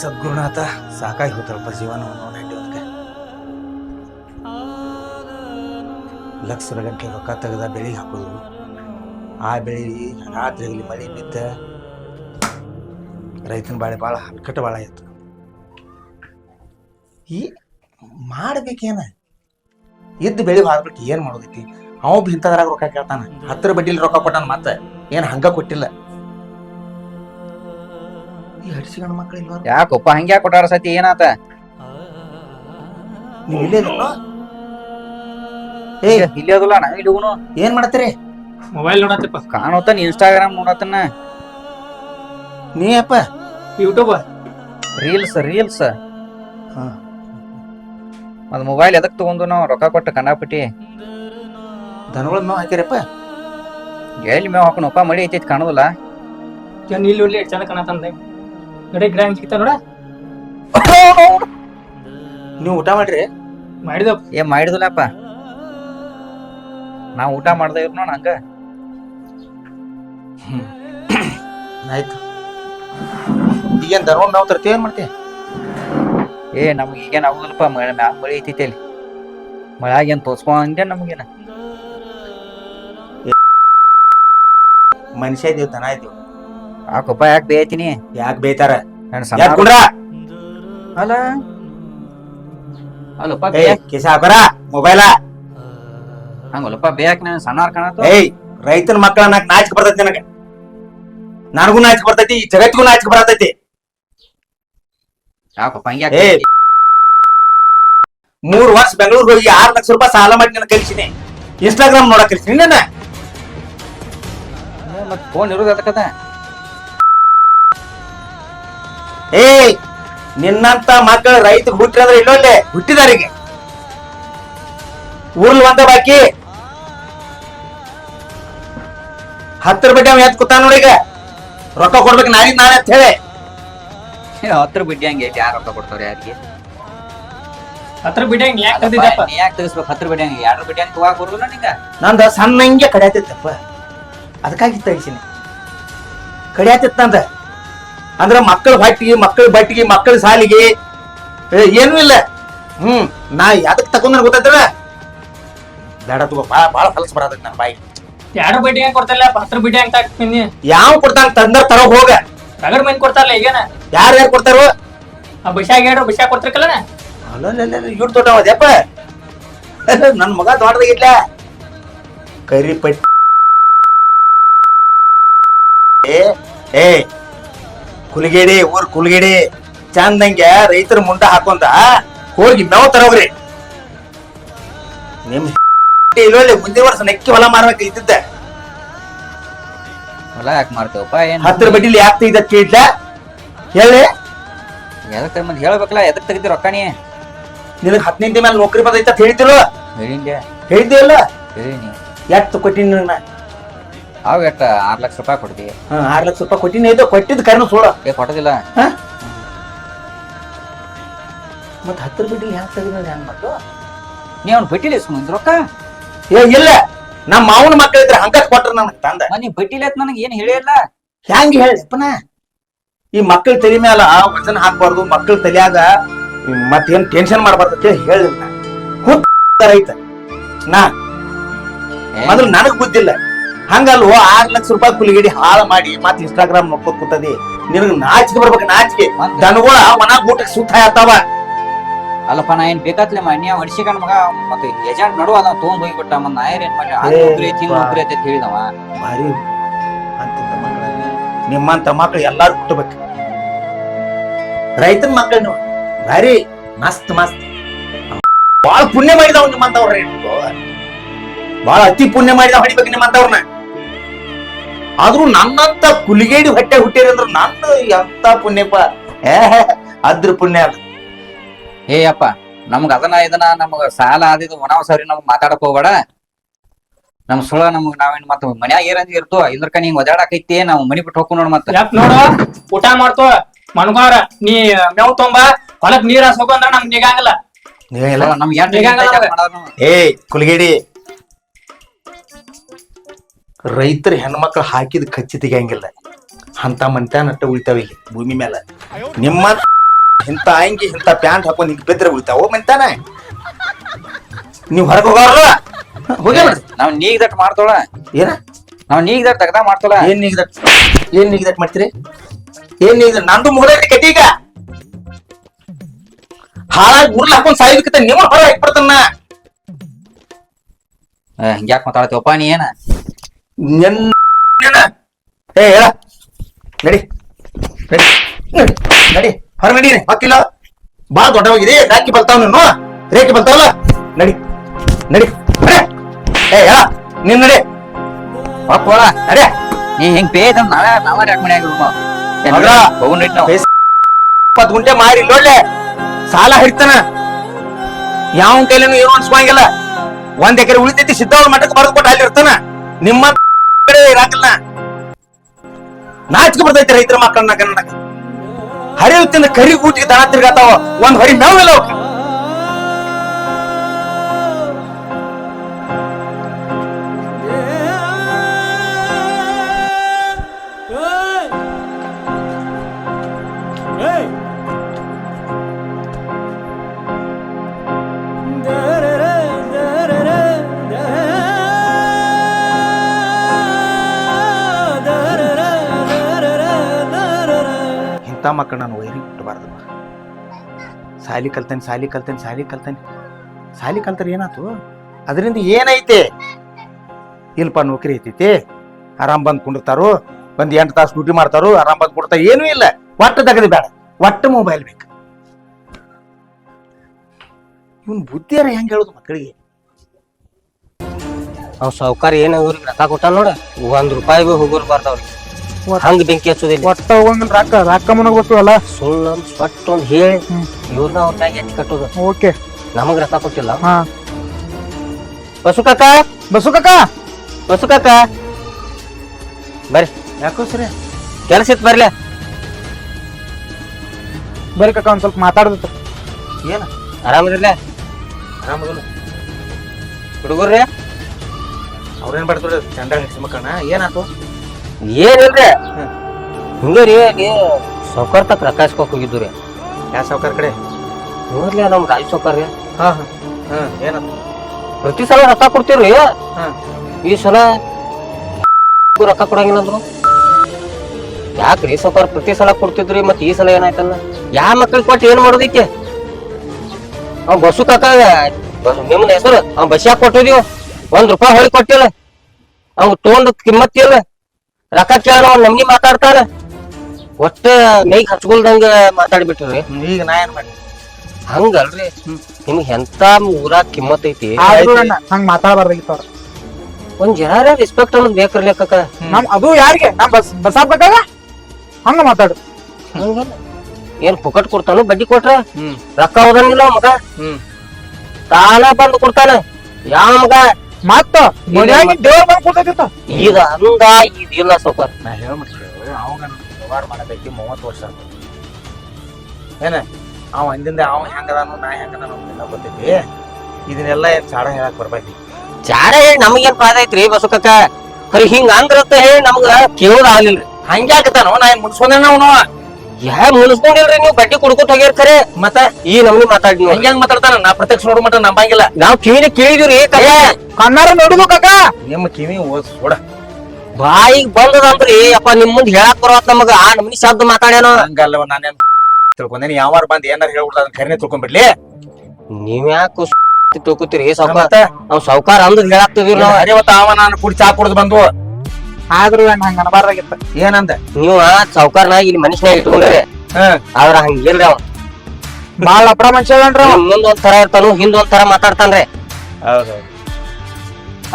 ಸದ್ಗುರುನಾಥ ಸಾಕಾಗಿ ಹೋತರಪ್ಪ ಜೀವನ ನೈಂಟಿ ಲಕ್ಷ ಗಂಟೆ ರೊಕ್ಕ ತೆಗೆದ ಬೆಳಿಗ್ಗೆ ಹಾಕೋದು. ಆ ಬೆಳೆ ರಾತ್ರಿ ಆಗಲಿ ಮಳೆ ಬಿದ್ದ ರೈತನ ಬಾಳೆ ಭಾಳ ಹಕ್ಕಟ ಭಾಳ ಆಯ್ತು. ಈ ಮಾಡ್ಬೇಕೇನ? ಇದ್ದ ಬೆಳಿ ಹಾಕ್ಬಿಟ್ಟು ಏನು ಮಾಡೋದೈತಿ? ಅವ ಬಿ ಇಂಥದ್ರಾಗ ರೊಕ್ಕ ಕೇಳ್ತಾನೆ. ಹತ್ತರ ಬಡ್ಡಿಲಿ ರೊಕ್ಕ ಕೊಟ್ಟಾನ ಮತ್ತೆ. ಏನು ಹಂಗ ಕೊಟ್ಟಿಲ್ಲ. ಈ ಹಡ್ಸಿಗಣ ಇಲ್ವಾ? ಯಾಕಪ್ಪ ಹಂಗ್ಯಾಕ ಕೊಟ್ಟಾರ ಸತಿ? ಏನಾತ? ನೀವು ಇಲ್ಲೇ? ಏ ಇಲ್ಲೇ ಅದಲ್ಲ ನಾವು ಇಲ್ಲಿ ಏನು ಏನ್ ಮಾಡತ್ತೀರಿ ಮೊಬೈಲ್ ನೋಡತ್ತಪ್ಪ. ಕಾಣತ್ತಾನ ಇನ್ಸ್ಟಾಗ್ರಾಮ್ ನೋಡತನ ನೀ ಅಪ್ಪ? ಯೂಟ್ಯೂಬ್ ರೀಲ್ಸ್ ರೀಲ್ಸ್ ಅದು ಮೊಬೈಲ್ ಎದಕ್ಕೆ ತಗೊಂಡು ನಾವು? ರೊಕ್ಕ ಕೊಟ್ಟು ಕಂಡಾಪಟ್ಟಿ ದನಗಳು ಮೇವ್ ಹಾಕಿರಪ್ಪ ಎಲ್ಲಿ ಮೇವ್ ಹಾಕೋಣಪ್ಪ ಮಳಿ ಐತೈತಿ ಕಾಣೋದಿಲ್ಲ. ಜನ ಇಲ್ಲಿ ಒಳ್ಳೆ ಚಂದ ಕಾಣತ್ತಂದೆ ನೋಡಿ ಗಿಡ ಹೆಂಗ್ ಸಿಗ್ತಾವ ನೋಡ. ನೀವು ಊಟ ಮಾಡ್ರಿ? ಮಾಡಿದಪ್ಪ. ಏ ಮಾಡಿದಿಲ್ಲಪ್ಪ. ನಾವು ಊಟ ಮಾಡ್ದೆ ಇರ್ ನೋಡ ಹಂಗ. ಆಯ್ತು. ಈಗೇನ್ ಧರ್ಮ ಮ್ಯಾವ್ ತರ್ತೀವಿ ಏನ್ ಮಾಡ್ತಿ? ಏ ನಮ್ಗೆ ಈಗೇನ್ ಆಗುದಿಲ್ಲಪ್ಪ ಮಳೆ ಮ್ಯಾಗ ಮಳೆ ಐತಿ ಅಲ್ಲಿ. ಮಳೆ ಏನ್ ತೋರ್ಸ್ಕೊಂಡೆ ನಮಗೇನ ಮನುಷ್ಯ ಇದೀವಿ ದನ ಇದೀವಿ ಯಾಕಪ್ಪ ಯಾಕೆ ಬೇಯ್ತೀನಿ? ಯಾಕೆ ಬೇಯ್ತಾರ? ನನ್ ಯಾಕೆ ಸಣ್ಣ ಕುಂಡ್ರ ಅಲ್ಲ? ಅಲ್ಲಪ್ಪ ಏಯ್ ಬೇಯಕ್ ಕಿಸ ಹಾಕೋರ? ಮೊಬೈಲ? ಹಂಗಲ್ಲಪ್ಪ ಬೇಯಕ್ ನಾನು ಸಣ್ಣ ಕಾಣತ್ತ? ಏಯ್ ರೈತನ ಮಕ್ಕಳ ನಾಕ್ ನಾಚಿಕೆ ಬರ್ತೈತಿ ನನಗ. ನನಗೂ ನಾಚಿಕೆ ಬರ್ತೈತಿ ಈ ಜಗತ್ತಿಗೂ ನಾಚಿಕೆ ಬರತೈತಿ. ಯಾಕಪ್ಪ ಏ ಹಂಗ್ಯಾಕೆ ಮೂರ್ ವರ್ಷ ಬೆಂಗಳೂರಿಗೆ ಹೋಗಿ ಆರ್ ಲಕ್ಷ ರೂಪಾಯಿ ಸಾಲ ಮಾಡಿ ನನ್ನ ಕಲಿಸಿನಿ ಇನ್ಸ್ಟಾಗ್ರಾಮ್ ನೋಡಕ್ ಕಲಿಸಿನಿ ನಿನ್ನ ಮತ್ ಫೋನ್ ಇರೋದು ಅದಕ್ಕದ ಏ ನಿನ್ನಂತ ಮಕ್ಕಳು ರೈತ ಹುಟ್ಟಿದ್ರೆ ಇಲ್ಲೊಳ್ಳೆ ಹುಟ್ಟಿದಾರಿಗೆ. ಊರ್ಲ್ ಒಂದ ಬಾಕಿ. ಹತ್ತರ ಬಡ್ಡಿ ಅವ ಎತ್ ಕೂತಾನ ನೋಡೀಗ ರೊಕ್ಕ ಕೊಡ್ಬೇಕು ನಾಳೆ ನಾಳೆ ಅಂತ ಹೇಳಿ ಹತ್ರ ಬಿಡ್ಡಿ ಹಂಗೆ ಯಾರು ರೊಕ್ಕ ಕೊಡ್ತಾರೆ ಯಾರಿಗೆ ಹತ್ರ ಬಿಡ ಹೆಂಗ್ ಯಾಕೆ ತಂದಿದ್ದಪ್ಪ ನೀ ಯಾಕೆ ತೆಗಿಸ್ಬೇಕು ಹತ್ರ ಬಿಡ್ಡಿ ಹಂಗೆ ಎರಡು ಬಿಡ್ಡಿ ಹಂಗೆ ತಗೋಕ್ ಬರುದಿಲ್ಲ ನಿಂಗ ನಂದ ಸಣ್ಣಂಗೆ ಕಡಿಯಾತಿತ್ತಪ್ಪ ಅದಕ್ಕಾಗಿ ತೆಗಿಸಿನಿ ಕಡಿಯಾತಿತ್ತಂದ ಅಂದ್ರ ಮಕ್ಕಳ ಹೊಟ್ಟಿಗೆ ಮಕ್ಕಳ ಬಟ್ಟಿಗೆ ಮಕ್ಕಳ ಸಾಲಿಗೆ ಏ, ಏನೂ ಇಲ್ಲ ಹ್ಮ್ ನಾ ಯಾತಕ್ ತಕೊಂಡ್ ಗೊತ್ತಾಯ್ತಲ್ಲ ಬೇಡ ತಗೋ ಬಾಳ ಬಾಳ ಫಲಸ್ ಬರತೈತಿ ನನ್ನ ಬಾಯಿ ಎರಡು ಬಡ್ಡಿ ಹೆಂಗ್ ಕೊಡ್ತಾರಲ್ಲ ಹತ್ರ ಬಿಡಿ ಹೆಂಗ್ ತಾಕ್ತೀನಿ ಯಾವ ಕೊಡ್ತಾನ ತಂದ ತರ ಹೋಗ. ತಗಡ್ ಮೈನ್ ಕೊಡ್ತಾರಲ್ಲ ಈಗೇನ? ಯಾರು ಯಾರು ಕೊಡ್ತಾರೋ? ಆ ಬಶಾಗ ಹೇಳು ಬಶಾಗ ಕೊಡ್ತಿರ್ಕಲ್ಲ ಅಲ್ಲ ಇವ್ರು ದೊಡ್ಡ ಅವದ್ಯಪ್ಪ ನನ್ನ ಮಗ ದೊಡ್ಡದಾಗಿಲ್ಲ ಕರಿ ಪಟ್ಟಿ ಏ ಏ ಕುಲ್ಗೇಡಿ ಊರ್ ಕುಲಗೇಡಿ. ಚಂದಂಗೆ ರೈತರ ಮುಂಡ ಹಾಕೊಂತ ಹೋಗಿ ಮೇವ್ ತರೋಗ್ರಿ ನಿಮ್ ಇಲ್ಲೊಳ್ಳೆ ಮುಂದಿನ ವರ್ಷ ನೆಕ್ಕಿ ಹೊಲ ಮಾರ್ಬೇಕು ಇದ್ದಿದ್ದೆ. ಹೊಲ ಯಾಕೆ ಮಾಡ್ತೇವಪ್ಪ ಏನ್? ಹತ್ತರ ಬಡ್ಡಿಲಿ ಯಾಕೆ ತೆಗ್ದ ಕೇಳಿದ್ಲ ಹೇಳಿ. ಎದಕ್ ಮಂದಿ ಹೇಳ್ಬೇಕಲ್ಲ ಎದಕ್ ತೆಗಿತಿ ರೊಕ್ಕ ನೀ? ನಿನಗ್ ಹದಿನೈದು ಮೇಲೆ ನೌಕರಿ ಬಂದೈತ ಅಂತ ಹೇಳ್ತಿಲ್ಲ ಹೇಳಿಂದೆ. ಹೇಳಿದ್ದೆ ಇಲ್ಲ ಹೇಳಿನಿ ಎಷ್ಟು ಕೊಟ್ಟಿನಿ ನಿನ್ನ ಅವ್ ಎಷ್ಟ ಆರ್ ಲಕ್ಷ ರೂಪಾಯಿ ಕೊಡ್ತೀವಿ ಹಾ ಆರ್ ಲಕ್ಷ ರೂಪಾಯಿ ಕೊಟ್ಟಿನಿ ಐತೆ ಕೊಟ್ಟಿದ್ ಕರ್ನ ಸೋಳ. ಏ ಕೊಟ್ಟದಿಲ್ಲ. ಮತ್ತೆ ಹತ್ತರ ಬಡ್ಡಿಲಿ ಯಾಕೆ ತೆಗ್ದ ಹೆಂಗ್ ಮಾಡ್ತು ನೀ ಅವ್ನು ಬಿಟ್ಟಿಲ್ಲ ಸುಮ್ಮನೆ ರೊಕ್ಕ? ಏ ಇಲ್ಲ. ನಮ್ಮ ಮಾವನ ಮಕ್ಕಳ ಇದ್ರೆ ಹಂಗ ಕೊಟ್ರ ನನಗ್ ತಂದ. ಮತ್ ನೀ ಬಟ್ಟಿಲಿ ಅಂತ ನನಗೆ ಏನ್ ಹೇಳಿಲ್ಲ ಹ್ಯಾಂಗ ಹೇಳಿಪ್ಪನ ಈ ಮಕ್ಕಳ ತಲೆ ಮ್ಯಾಲ ವಚನ ಹಾಕ್ಬಾರ್ದು ಮಕ್ಕಳ ತಲೆಯಾಗ ಮತ್ತೇನ್ ಟೆನ್ಷನ್ ಮಾಡ್ಬಾರ್ದು ಅಂತ ಹೇಳಿಲ್ಲ ರೈತ. ನಾ. ಮೊದಲು ನನಗ್ ಬುದ್ಧಿಲ್ಲ ಹಂಗಲ್ವೋ ಆರ್ ಲಕ್ಷ ರೂಪಾಯಿ ಕುಲಿಗಿಡಿ ಹಾಳ ಮಾಡಿ ಮತ್ ಇನ್ಸ್ಟಾಗ್ರಾಮ್ ನೋಡ್ಕೊತ ಕೂತದಿ. ನಿನಗ್ ನಾಚಿಕೆ ಬರ್ಬೇಕು ನಾಚಿಕೆ. ದನಗೋಳ ಒಣ ಊಟಕ್ಕೆ ಸುತ್ತ ಇರ್ತಾವ ಅಲ್ಲಪ್ಪ ನಾ ಏನ್ ಬೇಕಾತ್ಲೆ ಮಾಡಿ ಅವ್ ಮಗ ಮತ್ತೆ ಏಜೆಂಟ್ ನಡುವ ಅದ ತಗೊಂಡ್ ಹೋಗಿಬಿಟ್ಟ ಮತ್ ನಾ ಏನ್ ಮಾಡಿ ಆ ನೌಕರಿ ಐತಿ ನೌಕರಿ ಐತಿ ಅಂತ ಹೇಳಿದವ. ಭಾರಿ ಅಂತಿದ್ದ ಮಕ್ಕಳಲ್ಲಿ ನಿಮ್ಮಂತ ಮಕ್ಳು ಎಲ್ಲಾರು ಕುಟ್ಟಬೇಕು ರೈತನ ಮಕ್ಕಳು ನೀವು ಭಾರಿ ಮಸ್ತ್ ಮಸ್ತ್. ಬಾಳ ಪುಣ್ಯ ಮಾಡಿದವ್ ನಿಮ್ಮಂತವ್ರ. ಬಾಳ ಅತಿ ಪುಣ್ಯ ಮಾಡಿದ ಹೊಡಿಬೇಕು ನಿಮ್ಮಂತವ್ರನ್ನ. ಆದ್ರೂ ನನ್ನಂತ ಕುಲಿಗೇಡಿ ಹೊಟ್ಟೆ ಹುಟ್ಟಿರಂದ್ರ ನನ್ನ ಎಂತ ಪುಣ್ಯಪ್ಪ? ಅದ್ರ ಪುಣ್ಯ ಅದ. ಏ ಅಪ್ಪ ನಮ್ಗ ಅದನ್ನ ಇದನ್ನ ನಮಗ ಸಾಲ ಆದಿದು ಒಣ ಸರಿ ನಮ್ಗ್ ಮಾತಾಡಕ್ ಹೋಗ್ಬೇಡ. ನಮ್ ಸುಳ ನಮ್ಗ್ ನಾವೇನ್ ಮತ್ತ ಮನ್ಯಾಗ ಏನಂತ ಇರ್ತೋ ಇದ್ರಕ ನೀಂಗ್ ಒದಾಡಕೈತಿ ನಾವ್ ಮನಿ ಬಿಟ್ಟು ಹೋಗ್ ನೋಡ್ ಮತ್ತ. ಯಾಕ್ ನೋಡು ಊಟ ಮಾಡ್ತೋ ಮನ್ಗಾರ ನೀ ಮೇವ್ ತೊಂಬ ಹೊಲಕ್ ನೀರ್ ಹಾಸ್ಬೇಕು ಅಂದ್ರ ನಮ್ಗ್ ನಿಗಂಗಿಲ್ಲ ನೀವೆಲ್ಲ ನಮ್ಗೆ ಏನ್. ಏ ಕುಲಗಿಡಿ. ರೈತರ ಹೆಣ್ಮಕ್ಳು ಹಾಕಿದ ಕಚ್ಚಿ ತೆಗಿಯಂಗಿಲ್ಲ. ಅಂತ ಮನ್ತಾನಟ್ಟ ನಟ್ಟ ಉಳಿತಾವ ಇಲ್ಲಿ ಭೂಮಿ ಮೇಲೆ ನಿಮ್ಮ ಇಂಥ ಅಂಗಿ ಇಂಥ ಪ್ಯಾಂಟ್ ಹಾಕೊಂಡು ಹಿಂಗ್ ಬಿದ್ರೆ ಉಳಿತಾವ ಮಂತಾನೆ? ನೀವು ಹೊರಗೆ ಹೋಗಾರಲ್ಲ ಹೋಗೇ ಬಿಡ್ರಿ ನಾವ್ ನೀಗ್ ದಟ್ ಮಾಡ್ತೋಳ. ಏನ? ನಾವ್ ನೀಗ್ ದಟ್ ತಗದ ಮಾಡ್ತೋಳ. ಏನ್ ನೀಗ್ದಟ್ ಏನ್ ನೀಗ್ದಟ್ ಮಾಡ್ತೀರಿ? ಏನ್ ನೀಗ್ ನಂದು ಮುಗಿದ್ರಿ ಕಟ್ಟಿಗ ಈಗ ಹಾಳಾಗಿ ಗುರ್ಲ ಹಾಕೊಂಡ್ ಸಾಯ್ಬೇಕತ್ತ ನಿಮ್ಮ ಹೊರ ಹಾಕ್ಬಿಡ್ತಾನ ಹಿಂಗ್ಯಾಕ್ ಮಾತಾಡ್ತೀವಪ್ಪ ನೀ ಏನ? ಏ ಹೇಳ. ನಡಿ. ನಡಿ. ನಡಿ. ನಡಿ ಹೊರ ನಡಿ. ಹಕ್ಕಿಲ್ಲ. ಬಾ ದೊಡ್ಡವಾಗಿದೆ ರಾಕಿ ಬರ್ತಾವ ನೀನು. ರೇಖೆ ಬರ್ತಾವಲ್ಲ ನಡಿ. ನಡಿ. ಏ ಯಾ ನೀನ್ ನಡಿ. ಹೋಳ ನಡಿ. ನೀ ಹೆಂಗ್ ಬೇದ ನಾಳೆ ನಾವೇ ಯಾಕೆ ಮನೆ ಇಪ್ಪತ್ ಗುಂಟೆ ಮಾರಿ ನೋಡ್ಲೆ ಸಾಲ ಹಿಡ್ತಾನ. ಯಾವ ಕೈಲೇನು ಏನು ಅನ್ಸ್ಕೊಂಗಿಲ್ಲ ಒಂದ್ ಎಕರೆ ಉಳಿತೈತಿ ಸಿದ್ದವ್ರ ಮಠಕ್ಕೆ ಬರೆದು ಕೊಟ್ಟು ಅಲ್ಲಿ ಇರ್ತಾನ. ನಿಮ್ಮ ಇರಾಕಲ್ಲ. ನಾಚಿಕೆ ಬರ್ತೈತಿ ರೈತರ ಮಕ್ಕಳನ್ನ ಕನ್ನಡಕ ಹರಿವು ತಿಂದ ಕರಿ ಗೂಟಿಗೆ ದನ ತಿರ್ಗಾತಾವ. ಒಂದ್ ಹರಿ ಮೇವಿಲ್ಲ ಅವಕ್ಕ ಇಂಥ ಮಕ್ಕಳು ನಾನು ವೈರಿ ಬಿಟ್ಟಬಾರ್ದು ಸಾಲಿ ಕಲ್ತೇನೆ ಸಾಲಿ ಕಲ್ತೇನೆ ಸಾಲಿ ಕಲ್ತೇನೆ. ಸಾಲಿ ಕಲ್ತಾರೆ ಏನಾಯ್ತು? ಅದರಿಂದ ಏನೈತೆ? ಇಲ್ಪ ನೌಕರಿ ಐತೈತಿ. ಆರಾಮ್ ಬಂದು ಕುಂಡಿರ್ತಾರೋ, ಬಂದು ಎಂಟು ತಾಸು ಡ್ಯೂಟಿ ಮಾಡ್ತಾರೋ, ಆರಾಮ್ ಬಂದು ಕೊಡ್ತಾ ಏನೂ ಇಲ್ಲ. ಒಟ್ಟು ತಗದು ಬೇಡ. ಒಟ್ಟು ಮೊಬೈಲ್ ಬೇಕು. ಇವನ್ ಬುದ್ಧಿಯಾರ ಹೆಂಗೆ ಹೇಳುದು ಮಕ್ಕಳಿಗೆ? ಅವ್ ಸಾವುಕಾರ ಏನ ಇವ್ರಿಗೆ ರೊಕ್ಕ ಕೊಟ್ಟ ನೋಡ. ಒಂದ್ ರೂಪಾಯಿಗೂ ಹೋಗೋರ್ ಬರ್ತಾವ್ರಿ. ಹಂಗ ಬೆಂಕಿ ಹಚ್ಚೋದಿಲ್ಲ. ಒಟ್ಟ ಹೋಗಂಗಿಲ್ಲ ರೊಕ್ಕ ರೊಕ್ಕ ಮನಗ್ ಗೊತ್ತಲ್ಲ ಸುಳ್ಳು ಸ್ವಟ್ ಒಂದು ಹೇಳಿ ಇವ್ರನ್ನ ಅವ್ರ ಮ್ಯಾಗ ಎತ್ತಿ ಕಟ್ಟೋದು. ಓಕೆ. ನಮಗ್ ರೊಕ್ಕ ಕೊಟ್ಟಿಲ್ಲ. ಹಾ. ಬಸು ಕಾಕ ಬಸ್ಸು ಕಾಕ ಬಸು ಕಾಕ ಬರ್ರಿ. ಯಾಕೋ ಸರಿ? ಕೆಲಸ ಇತ್ತು ಬರ್ಲಿ. ಬರ್ರಿ ಕಾಕ ಒಂದ್ ಸ್ವಲ್ಪ ಮಾತಾಡ್ದತ್ತ. ಏನು? ಆರಾಮದಿರ್ಲೆ ಆರಾಮದಿಲ್ಲ ಹುಡುಗರ್ರಿ ಅವ್ರೇನ್ ಮಾಡ್ತಾರೆ ಚಂದ ಮಕ್ಕಳನ್ನ ಏನಾತು? ಏನಿಲ್ರಿ? ಹಿಂಗ ರೀ ಸೌಕರ್ ತಕ್ಕ ರೊಕ್ಕ ಇಸ್ಕೊಕ್ ಹೋಗಿದ್ದು ರೀ ಯಾ ಸೌಕರ್ ಕಡೆ? ನೋಡ್ಲಿ ನಮ್ ರಾಜ್ ಸೌಕರ್ ರೀ. ಹಾ ಹಾ. ಹಾ ಏನಾತು ಪ್ರತಿ ಸಲ ರೊಕ್ಕ ಕೊಡ್ತೀವ್ರಿ. ಹಾ. ಈ ಸಲ ರೊಕ್ಕ ಕೊಡಂಗಿಲ್ಲ ಅಂದ್ರು. ಯಾಕ್ರಿ ಸೌಕರ್ ಪ್ರತಿ ಸಲ ಕೊಡ್ತಿದ್ರಿ ಮತ್ ಈ ಸಲ ಏನಾಯ್ತಲ್ಲ? ಯಾ ಮಕ್ಳಿಗೆ ಕೊಟ್ಟು ಏನ್ ಮಾಡೋದಿಕ್ಕೆ ಅವ್ ಬಸ್ಸು ಕಾಕ ನಿಮ್ಮನ ಹೆಸರು? ಅವ್ ಯಾಕೆ ಕೊಟ್ಟಿದೀವ. ಒಂದ್ ರೂಪಾಯಿ ಹೊಳಿ ಕೊಟ್ಟಿಲ್ಲ. ಅವ್ ತೊಗೊಂಡ್ ಕಿಮ್ಮತ್ ಇಲ್ಲ. ರೊಕ್ಕ ಕೇಳ ನಮ್ಗೆ ಮಾತಾಡ್ತಾರ. ಒಟ್ಟ ಮೈಗ್ ಹಚ್ಕೊಳ್ದಂಗ ಮಾತಾಡ್ಬಿಟ್ರಿ. ಈಗ ನಾ ಏನ್ ಮಾಡಿ ಹಂಗಲ್ರಿ. ನಿಮ್ಗೆ ಎಂತ ಊರಾಗ ಕಿಮ್ಮತ್ ಐತಿ? ಹಂಗ ಮಾತಾಡಬಾರ್ದಾಗಿತ್ತು ಅವ್ರ. ಒಂದ್ ಜರ ರೆಸ್ಪೆಕ್ಟ್ ಅನ್ನೋದು ಬೇಕ್ರಿ ಲೆಕ್ಕ ನಮ್ ಅದು ಯಾರಿಗೆ? ನಮ್ ಬಸ್ ಬಸ್ ಹಾಕ್ಬೇಕಾಗ ಹಂಗ ಮಾತಾಡು. ಹಂಗಲ್ಲ. ಏನ್ ಪುಕಟ್ ಕೊಡ್ತಾನ ಬಡ್ಡಿ ಕೊಟ್ರ? ರಕ್ಕ ಹೋದಂಗಿಲ್ಲ ಮಗ. ತಾನ ಬಂದು ಕೊಡ್ತಾನ. ಯಾವ ಮಗ? ಮತ್ತ ಮನ್ಯಾಗ ದೇವ್ರ ಬಂದ್ ಕೊಡ್ತೈತಿತ್ತ ಈಗ ಹಂಗ ಇದಿಲ್ಲ ಸ್ವಲ್ಪ ನಾ ಹೇಳ್ಬಿಟ್ಟು ಅವಾಗ ವ್ಯವಹಾರ ಮಾಡಬೇಕು ಮೂವತ್ತು ವರ್ಷ ಆತು. ಏನ? ಅವ ಅಂದಿಂದ ಅವ ಹೆಂಗದಾನು ನಾ ಹೆಂಗದಾನು ಎಲ್ಲ ಗೊತ್ತೈತಿ. ಇದನ್ನೆಲ್ಲ ಏನ್ ಚಾಡ ಹೇಳಕ್ ಬರ್ಬಾರ್ದು ಚಾರ ಹೇಳಿ ನಮಗೇನ್ ಫಾಯ್ದ ಐತ್ರಿ ಬಸಕಕ್ಕ ಖರಿ ಹಿಂಗ ಅಂದ್ರತ್ತ ಹೇಳಿ ನಮ್ಗ ಕೇಳೋದ್ ಆಗ್ಲಿಲ್ರಿ. ಹಂಗ್ಯಾಕತಾನೋ ನಾ ಏನ್ ಮುನ್ಸ್ಕೊಂಡೇನ ಯಾ ಮುನಿಸ್ಕೊಂಡಿಲ್ರಿ ನೀವು? ಬಡ್ಡಿ ಕುಡ್ಕೊತ ಹೋಗ್ಯಾರ ಖರೆ ಮತ್ತ ಈ ನಮ್ನಿ ಮಾತಾಡಿ ನೋಡಿ. ಹೆಂಗ್ ಮಾತಾಡ್ತಾನ? ನಾ ಪ್ರತ್ಯಕ್ಷ ನೋಡು ಮಟ್ಟ ನಂಬಂಗಿಲ್ಲ. ನಾವ್ ಕಿವಿನ ಕೇಳಿದಿವ್ರಿ ಕಾಕ ಕಣ್ಣಾರ ನೋಡುದು ಕಾಕ ನಿಮ್ಮ ಕಿವಿ ಓದ್ ಸೋಡ. ಬಾಯಿಗ್ ಬಂದದಂದ್ರಿ ಅಪ್ಪ ನಿಮ್ ಮುಂದ್ ಹೇಳಕ್ ಬರೋತ್ ನಮಗ. ಆ ನಮ್ನಿ ಶಬ್ದ ಮಾತಾಡ್ಯಾನ. ಹಂಗಲ್ಲ ನಾನೇನ್ ತಿಳ್ಕೊಂಡೇನಿ. ಯಾವಾರ ಬಂದ್ ಏನಾರ ಹೇಳ್ಬಿಡ್ದ ಅದನ್ನ ಕರಿನೇ ತಿಳ್ಕೊಂಡ್ಬಿಡ್ಲಿ ನೀವ್ ಯಾಕೆ ತಿಳ್ಕೊತೀರಿ ಸಾವುಕಾರ. ಮತ್ತೆ? ನಾವ್ ಸಾವ್ಕಾರ ಅಂದ್ರ ಹೇಳಾಕ್ತಿದೀವಿ ನಾವ್. ಹರಿವತ್ತ ಅವ ನಾನು ಕುಡಿ ಚಾ ಕುಡ್ದು ಬಂದು ಆದ್ರೂ ಅಣ್ಣ ಹಂಗ ಅನ್ಬಾರ್ದಾಗಿತ್ತ. ಏನಂದ? ನೀವ ಸಾವ್ಕಾರ್ನ ಇಲ್ಲಿ ಮನುಷ್ಯನಾಗ ಇಟ್ಕೊಂಡ್ರೆ ಆದ್ರ ಆದ್ರ ಹಂಗಿಲ್ರಿ ಅವ? ಬಾಳ ಅಪರ ಮನುಷ್ಯ ಅನ್ರಿ ಅವ. ನಿಮ್ ಮುಂದ್ ಒಂದ್ ತರ ಇರ್ತಾನು ಹಿಂದ್ ಒಂದ್ ತರ ಮಾತಾಡ್ತಾನ್ರಿ. ಹೌದು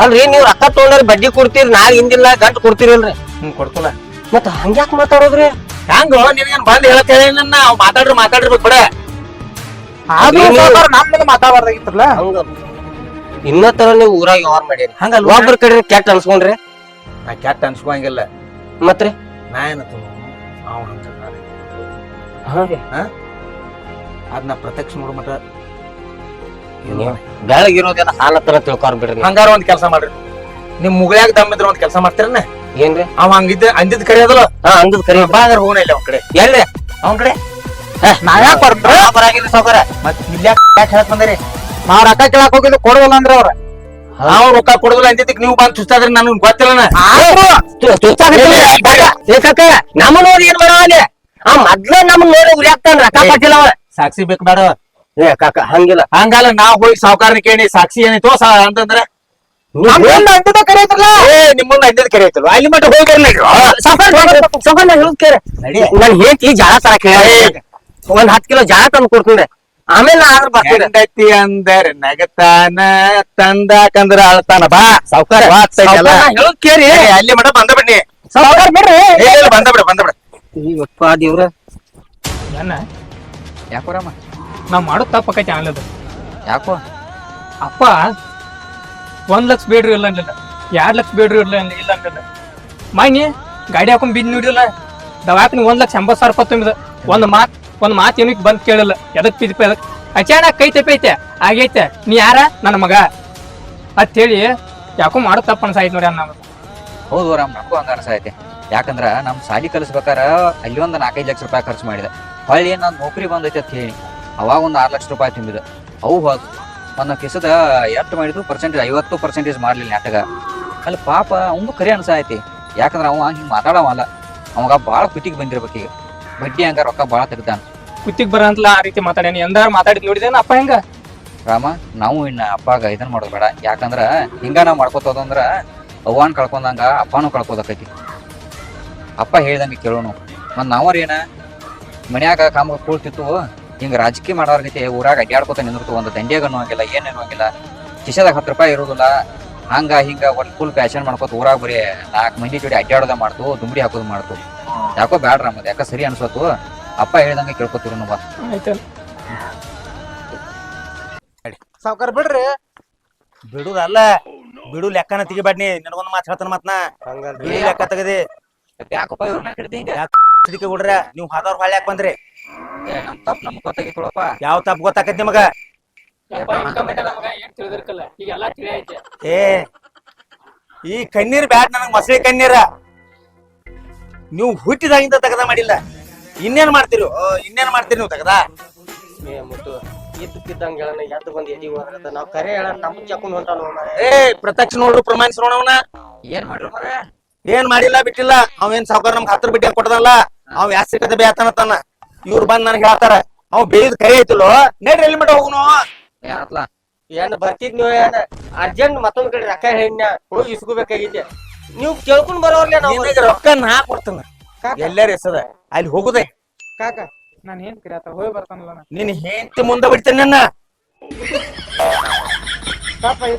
ಅಲ್ರಿ ನೀವ್ ರೊಕ್ಕ ತಗೊಂಡ್ರಿ ಬಡ್ಡಿ ಕೊಡ್ತೀರಿ ನಾಳೆ ಹಿಂದಿಲ್ಲ ಗಂಟ್ ಕೊಡ್ತೀರಲ್ರಿ. ಹ್ಮ್ ಕೊಡ್ತಲ್ಲ ಮತ್ತ ಹಂಗ್ಯಾಕ್ ಮಾತಾಡೋದ್ರಿ? ಹೆಂಗೋ ನಿನಗೇನ್ ಬಂದ್ ಹೇಳಕ್ ನನ್ನ ಅವ್ ಮಾತಾಡ್ರಿ ಮಾತಾಡಿರ್ಬೇಕು ಬಿಡ. ಆದ್ರೂ ನೀವು- ಸಾವ್ಕಾರ ನಮ್ ಮುಂದೆ ಮಾತಾಡಬಾರ್ದಾಗಿತ್ತಲ್ಲ. ಹಂಗ ಇನ್ನ ತರ ನೀವು ಊರಾಗ ಯಾವಾರ ಮಾಡಿ ಹಂಗಲ್ಲ ಒಬ್ರ ಕಡೆ ಕೆಟ್ಟ ಅನ್ಸ್ಕೊಂಡ್ರಿ ನಾ ಕೆಟ್ಟ ಅನ್ಸ್ಕೊಂಗಿಲ್ಲ ಮತ್ರಿ ನಾ ಏನತ್ತು ಅವ ಹಂಗ ಅದನ್ನ ಪ್ರತ್ಯಕ್ಷ ನೋಡು ಮಟ ಬೆಳಗಿರೋದೆಲ್ಲ ಹಾಲ ತರ ತಿಳ್ಕೊಂಡ್ ಬಿಡ್ರಿ. ಹಂಗಾರ ಒಂದ್ ಕೆಲಸ ಮಾಡ್ರಿ. ನಿಮ್ ಮುಗಳಾಗ ದಮ್ಮಿದ್ರ ಒಂದ್ ಕೆಲಸ ಮಾಡ್ತೀರನ್ನ ಏನ್ರಿ? ಅವ ಹಂಗಿದ್ದ ಅಂದಿದ್ ಕರೆ ಅದಲ್ಲ? ಹಾ ಅಂದದ್ ಕರಿ. ಬಾಗರ್ ಹೋಗೋಣ ಇಲ್ಲ ಅವ್ನ ಕಡೆ. ಎಲ್ಲಿ ಅವನ ಕಡೆ? ಸೌಕರ್ಯ ಬರಾಗಿಲ್ಲ ಮತ್ ಇಲ್ಲಿ ಯಾಕೆ ಹೇಳಕ್ ಬಂದ್ರಿ? ನಾವ್ ರೊಕ್ಕ ಕೇಳಕ್ ಹೋಗಿದ್ದು ಕೊಡೋಲ್ಲ ಅಂದ್ರ ಅವ್ರ. ನಾವು ರೊಕ್ಕ ಕೊಡುದಿಲ್ಲ ಅಂತಿದ್ದಕ್ಕೆ ನೀವು ಬಂದು ಚುಚ್ತಾದ್ರಿ ನನಗೆ ಗೊತ್ತಿಲ್ಲ ಕಾಕ ನಮ್ಮ ನೋಡಿ ಏನ್ ಬರವಲ್ಲಿ ಆ ಮೊದ್ಲ ನಮ್ ನೋಡಿ ಉರಿಯಾಕ್ತಾನ ರೊಕ್ಕ ಕೊಟ್ಟಿಲ್ಲ ಅವ. ಸಾಕ್ಷಿ ಬೇಕು ಬೇಡ. ಏ ಕಾಕ ಹಂಗಿಲ್ಲ. ಹಂಗಲ್ಲ ನಾವ್ ಹೋಗಿ ಸಾವುಕಾರನ ಕೇಳಿ ಸಾಕ್ಷಿ ಏನಿತ್ತು ಸಾ ಅಂತಂದ್ರೆ ಏ ನಿಮ್ಮನ್ನ ಅಂದದ ಕರೆಯತ್ತಲ್ಲ ಅಲ್ಲಿ ಮಟ್ಟ ಹೋಗಿ ಬರ್ಲಿ. ನಡಿ. ನನ್ ಹೇತಿ ಜಾಳ ತರ ಕೇಳ ಒಂದ್ ಹತ್ ಕಿಲೋ ಜಾಳ ತಂದು ಕೊಡ್ತೀನಿ. ಆಮೇಲೆ ಆದ್ರ ಬರ್ತೀನಿ. ಹೆಂಡತಿ ಅಂದರ ನಗತಾನ ತಂದಾಕಂದ್ರ ಅಳ್ತಾನ ಬಾ ಸಾವುಕಾರ. ಸಾವ್ಕಾರ, ನಾ ಹೇಳೋದ್ ಕೇಳಿ. ಅಲ್ಲಿ ಮಟ ಬಂದ ಬಿಡ್ನಿ. ಸಾವ್ಕಾರ ಬಿಡ್ರಿ. ಏ, ಇಲ್ಲ, ಬಂದ ಬಿಡ ಬಂದ ಬಿಡ. ಇವಪ್ಪ ದೇವ್ರ. ಏನ ಯಾಕೋ ರಾಮ? ನಾವ್ ಮಾಡೋದ್ ತಪ್ಪಕೈತಿ ಆಮೇಲೆ ಯಾಕೋ? ಅಪ್ಪ ಒಂದ್ ಲಕ್ಷ ಬೇಡ್ರಿ ಇಲ್ಲ ಅಂದಿಲ್ಲ. ಎರಡ್ ಲಕ್ಷ ಬೇಡ್ರಿ ಇಲ್ಲ ಇಲ್ಲ ಅಂದಿಲ್ಲ. ಮಾಯ್ನಿ ಗಾಡಿ ಹಾಕೊಂಡ್ ಬಿದ್ದು ನೋಡಿಲ್ಲ ದವಾಖಾನಿ ಒಂದ್ ಲಕ್ಷ ಎಂಬತ್ ಸಾವಿರ ರೂಪಾಯಿ ತುಂಬಿದ. ಒಂದ್ ಮಾತ್ ಒಂದ್ ಮಾತು ಏನಕ್ಕೆ ಬಂದ್ ಕೇಳಲ್ಲ? ಎದಕ್ ಅಚಾನ ಅಚಾನಕ್ ಕೈ ತಪ್ಪೈತೆ ಆಗೈತೆ. ನೀ ಯಾರ? ನನ್ನ ಮಗ. ಅತ್ ಹೇಳಿ ಯಾಕೋ ಮಾಡೋ ತಪ್ಪ ಅನ್ಸಾಯ್ತು ನೋಡಿ ಅನ್ನ ಹೌದು ರಾಮ್, ನಮಗೂ ಹಂಗ ಅನ್ಸೈತೆ ಯಾಕಂದ್ರ ನಮ್ ಸಾಲಿ ಕಲಿಸ್ಬೇಕಾರ ಅಲ್ಲಿ ಒಂದ್ ನಾಲ್ಕೈದು ಲಕ್ಷ ರೂಪಾಯಿ ಖರ್ಚು ಮಾಡಿದೆ. ಹೊಳ್ಳಿ ನನ್ ನೌಕರಿ ಬಂದೈತೆ ಅಂತ ಹೇಳಿ. ಅವಾಗ ಒಂದ್ ಆರು ಲಕ್ಷ ರೂಪಾಯಿ ತುಂಬಿದ. ಅವು ಹೋದ್. ಒಂದು ಕಿಸದ ಎಷ್ಟು ಮಾಡಿದ್ರು ಪರ್ಸೆಂಟೇಜ್ ಐವತ್ತು ಪರ್ಸೆಂಟೇಜ್ ಮಾಡ್ಲಿಲ್ಲ ನೆಟ್ಟಗ ಅಲ್ಲಿ ಪಾಪ, ಅವಂಗೂ ಕರಿ ಅನ್ಸಾಯ್ತಿ. ಯಾಕಂದ್ರ ಅವ ಹಿಂಗ್ ಮಾತಾಡವಲ್ಲ. ಅವಾಗ ಬಾಳ ಪಿಟ್ಟಿಗೆ ಬಂದಿರ್ಬೇಕು ಈಗ. ಬಡ್ಡಿ ಹಂಗ ರೊಕ್ಕ ಬಹಳ ತೆಗ್ದಾನ. ಕುತ್ತಿಗೆ ಬರಂತಲ್ಲ ಆ ರೀತಿ ಮಾತಾಡ್ಯಾನ. ಎಂದಾರು ಮಾತಾಡಿದ್ ನೋಡಿದೇನ ಅಪ್ಪ ಹೆಂಗ? ರಾಮ ನಾವು ಇನ್ನ ಅಪ್ಪಾಗ ಇದನ್ನ ಮಾಡೋದು ಬೇಡ. ಯಾಕಂದ್ರ ಹಿಂಗ ನಾವ್ ಮಾಡ್ಕೋತದಂದ್ರ ಅವ್ವಾನ್ ಕಳ್ಕೊಂಡಂಗ ಅಪ್ಪನೂ ಕಳ್ಕೋದಕ್ಕೈತಿ ಅಪ್ಪ ಹೇಳ್ದಂಗೆ ಕೇಳೋನು ಮತ್ ನಾವರ್ ಏನ? ಮನ್ಯಾಗ ಕಾಮ ಕೂಳ್ತಿತ್ತು ಹಿಂಗ ರಾಜಕೀಯ ಮಾಡೋರ್ಗೈತಿ ಊರಾಗ ಅಡ್ಡಾಡ್ಕೋತ ನಿಂದಿರ್ತು ಒಂದು ದಂಡಿಯಾಗ ಅನ್ನುವಂಗಿಲ್ಲ ಏನೇನು ಹಂಗಿಲ್ಲ ಕಿಶದಾಗ ಹತ್ತು ರೂಪಾಯಿ ಇರೋದಿಲ್ಲ. ಹಂಗ ಹಿಂಗ ಒಂದು ಫುಲ್ ಫ್ಯಾಷನ್ ಮಾಡ್ಕೋತ ಊರಾಗ ಬರೀ ನಾಲ್ಕು ಮಂದಿ ಜೋಡಿ ಅಡ್ಡಾಡೋದ ಮಾಡ್ತು ದುಂಬಡಿ ಹಾಕೋದು ಮಾಡ್ತು. ಯಾಕೋ ಬ್ಯಾಡ್ರ ಮತ್ತೆ ಯಾಕ ಸರಿ ಅನ್ಸೋತು. ಅಪ್ಪ ಹೇಳ್ದಂಗೆ ಕೇಳ್ಕೊತೀರ ನಾವು ಆಯ್ತು. ಸಾವುಕಾರ ಬಿಡ್ರಿ. ಬಿಡುದಲ್ಲ ಬಿಡು ಲೆಕ್ಕನ ತೆಗಿಬೇಡ್ನಿ ನಿನಗೊಂದು ಮಾತು ಹೇಳ್ತಾನ ಮತ್ನ ಬಿಡಿ ಲೆಕ್ಕ ತೆಗದಿ. ಯಾಕಪ್ಪ ಇವ್ರನ್ನ ಕಡಿದಿ ಇದಕ್ಕೆ ಬಿಡ್ರ ನೀವು ಹಾದವ್ರ ಹೊಳ್ಳಿ ಯಾಕೆ ಬಂದ್ರಿ? ನಮ್ ತಪ್ಪ ನಮ್ಗೆ ಗೊತ್ತಾಗಿತ್ತುಳಪ್ಪ. ಯಾವ ತಪ್ಪು ಗೊತ್ತಾಕೈತಿ ನಿಮಗ? ಏನ್ ತಿಳಿದಿರ್ಕಲ್ಲ ಈಗ ಎಲ್ಲಾ ತಿಳಿ ಐತೆ ಏ ಈ ಕಣ್ಣೀರ್ ಬ್ಯಾಡ್ ನನಗ್ ಮಸಳಿ ಕಣ್ಣೀರ. ನೀವು ಹುಟ್ಟಿದಾಗಿಂದ ತಗದ ಮಾಡಿಲ್ಲ. ಇನ್ನೇನ್ ಮಾಡ್ತೀರಿ? ಓ, ಇನ್ನೇನ್ ಮಾಡ್ತೀರಿ ನೀವು ತಗದ? ಏ ಮುತ್ತು ಇದ್ದು ಬಿದ್ದಂಗ ಹೇಳಣ ಎದ್ದು ಬಂದ್ ಎದಿ ಹೋಗ್ರತ ನಾವ್ ಕರೆ ಹೇಳಣ ನಮ್ ಚಕೊಂಡ್ ಹೊಂಟಾನ ಏ ಪ್ರತ್ಯಕ್ಷ ನೋಡ್ರು ಪ್ರಮಾಣಿಸ್ ನೋಡವನ ಏನ್ ಮಾಡ್ರಿ ಮರ ಏನ್ ಮಾಡಿಲ್ಲ ಬಿಟ್ಟಿಲ್ಲ. ಅವೇನ್ ಸಾವುಕಾರ ನಮ್ಗೆ ಹತ್ರ ಬಿಟ್ಟಿ ಕೊಡದಲ್ಲ ಅವ್ ಯಾಸ್ ಸಿಕ್ಕದ ಬೇತಾನತಾನ ಇವ್ರು ಬಂದ್ ನನಗೆ ಹೇಳ್ತಾರ. ಅವ್ ಬೇಯ್ದ ಕೈ ಐತಿಲ್ಲೋ? ನಡ್ರಿ ಎಲ್ಲಿ ಮಟ್ಟ ಹೋಗುನು? ಏನ್ ಬರ್ತಿದ್ ನೀವು ಏನ್? ಅರ್ಜೆಂಟ್ ಮತ್ತೊಂದ್ ಕಡೆ ರೊಕ್ಕ ಹೆಣ್ಣ ಹೋಗಿ ಇಸ್ಕೋಬೇಕಾಗೈತೆ ನೀವು ಕೇಳ್ಕೊಂಡ್ ಬರೋರ್ಲೆ ನಾವು ನಿನಗೆ ರೊಕ್ಕ ನಾ ಕೊಡ್ತಾನ. ಎಲ್ಲಾರ ಎಸದ. ಅಲ್ಲಿ ಹೋಗುದೆ. ಕಾಕ ನಾನು ಏನ್ ಕಿರಾತ ಹೋಗಿ ಬರ್ತಾನಲ್ಲ ನಾ. ನಿನ್ ಹೆಂಡತಿ ಮುಂದೆ ಬಿಡ್ತೇನೆ ನನ್ನ.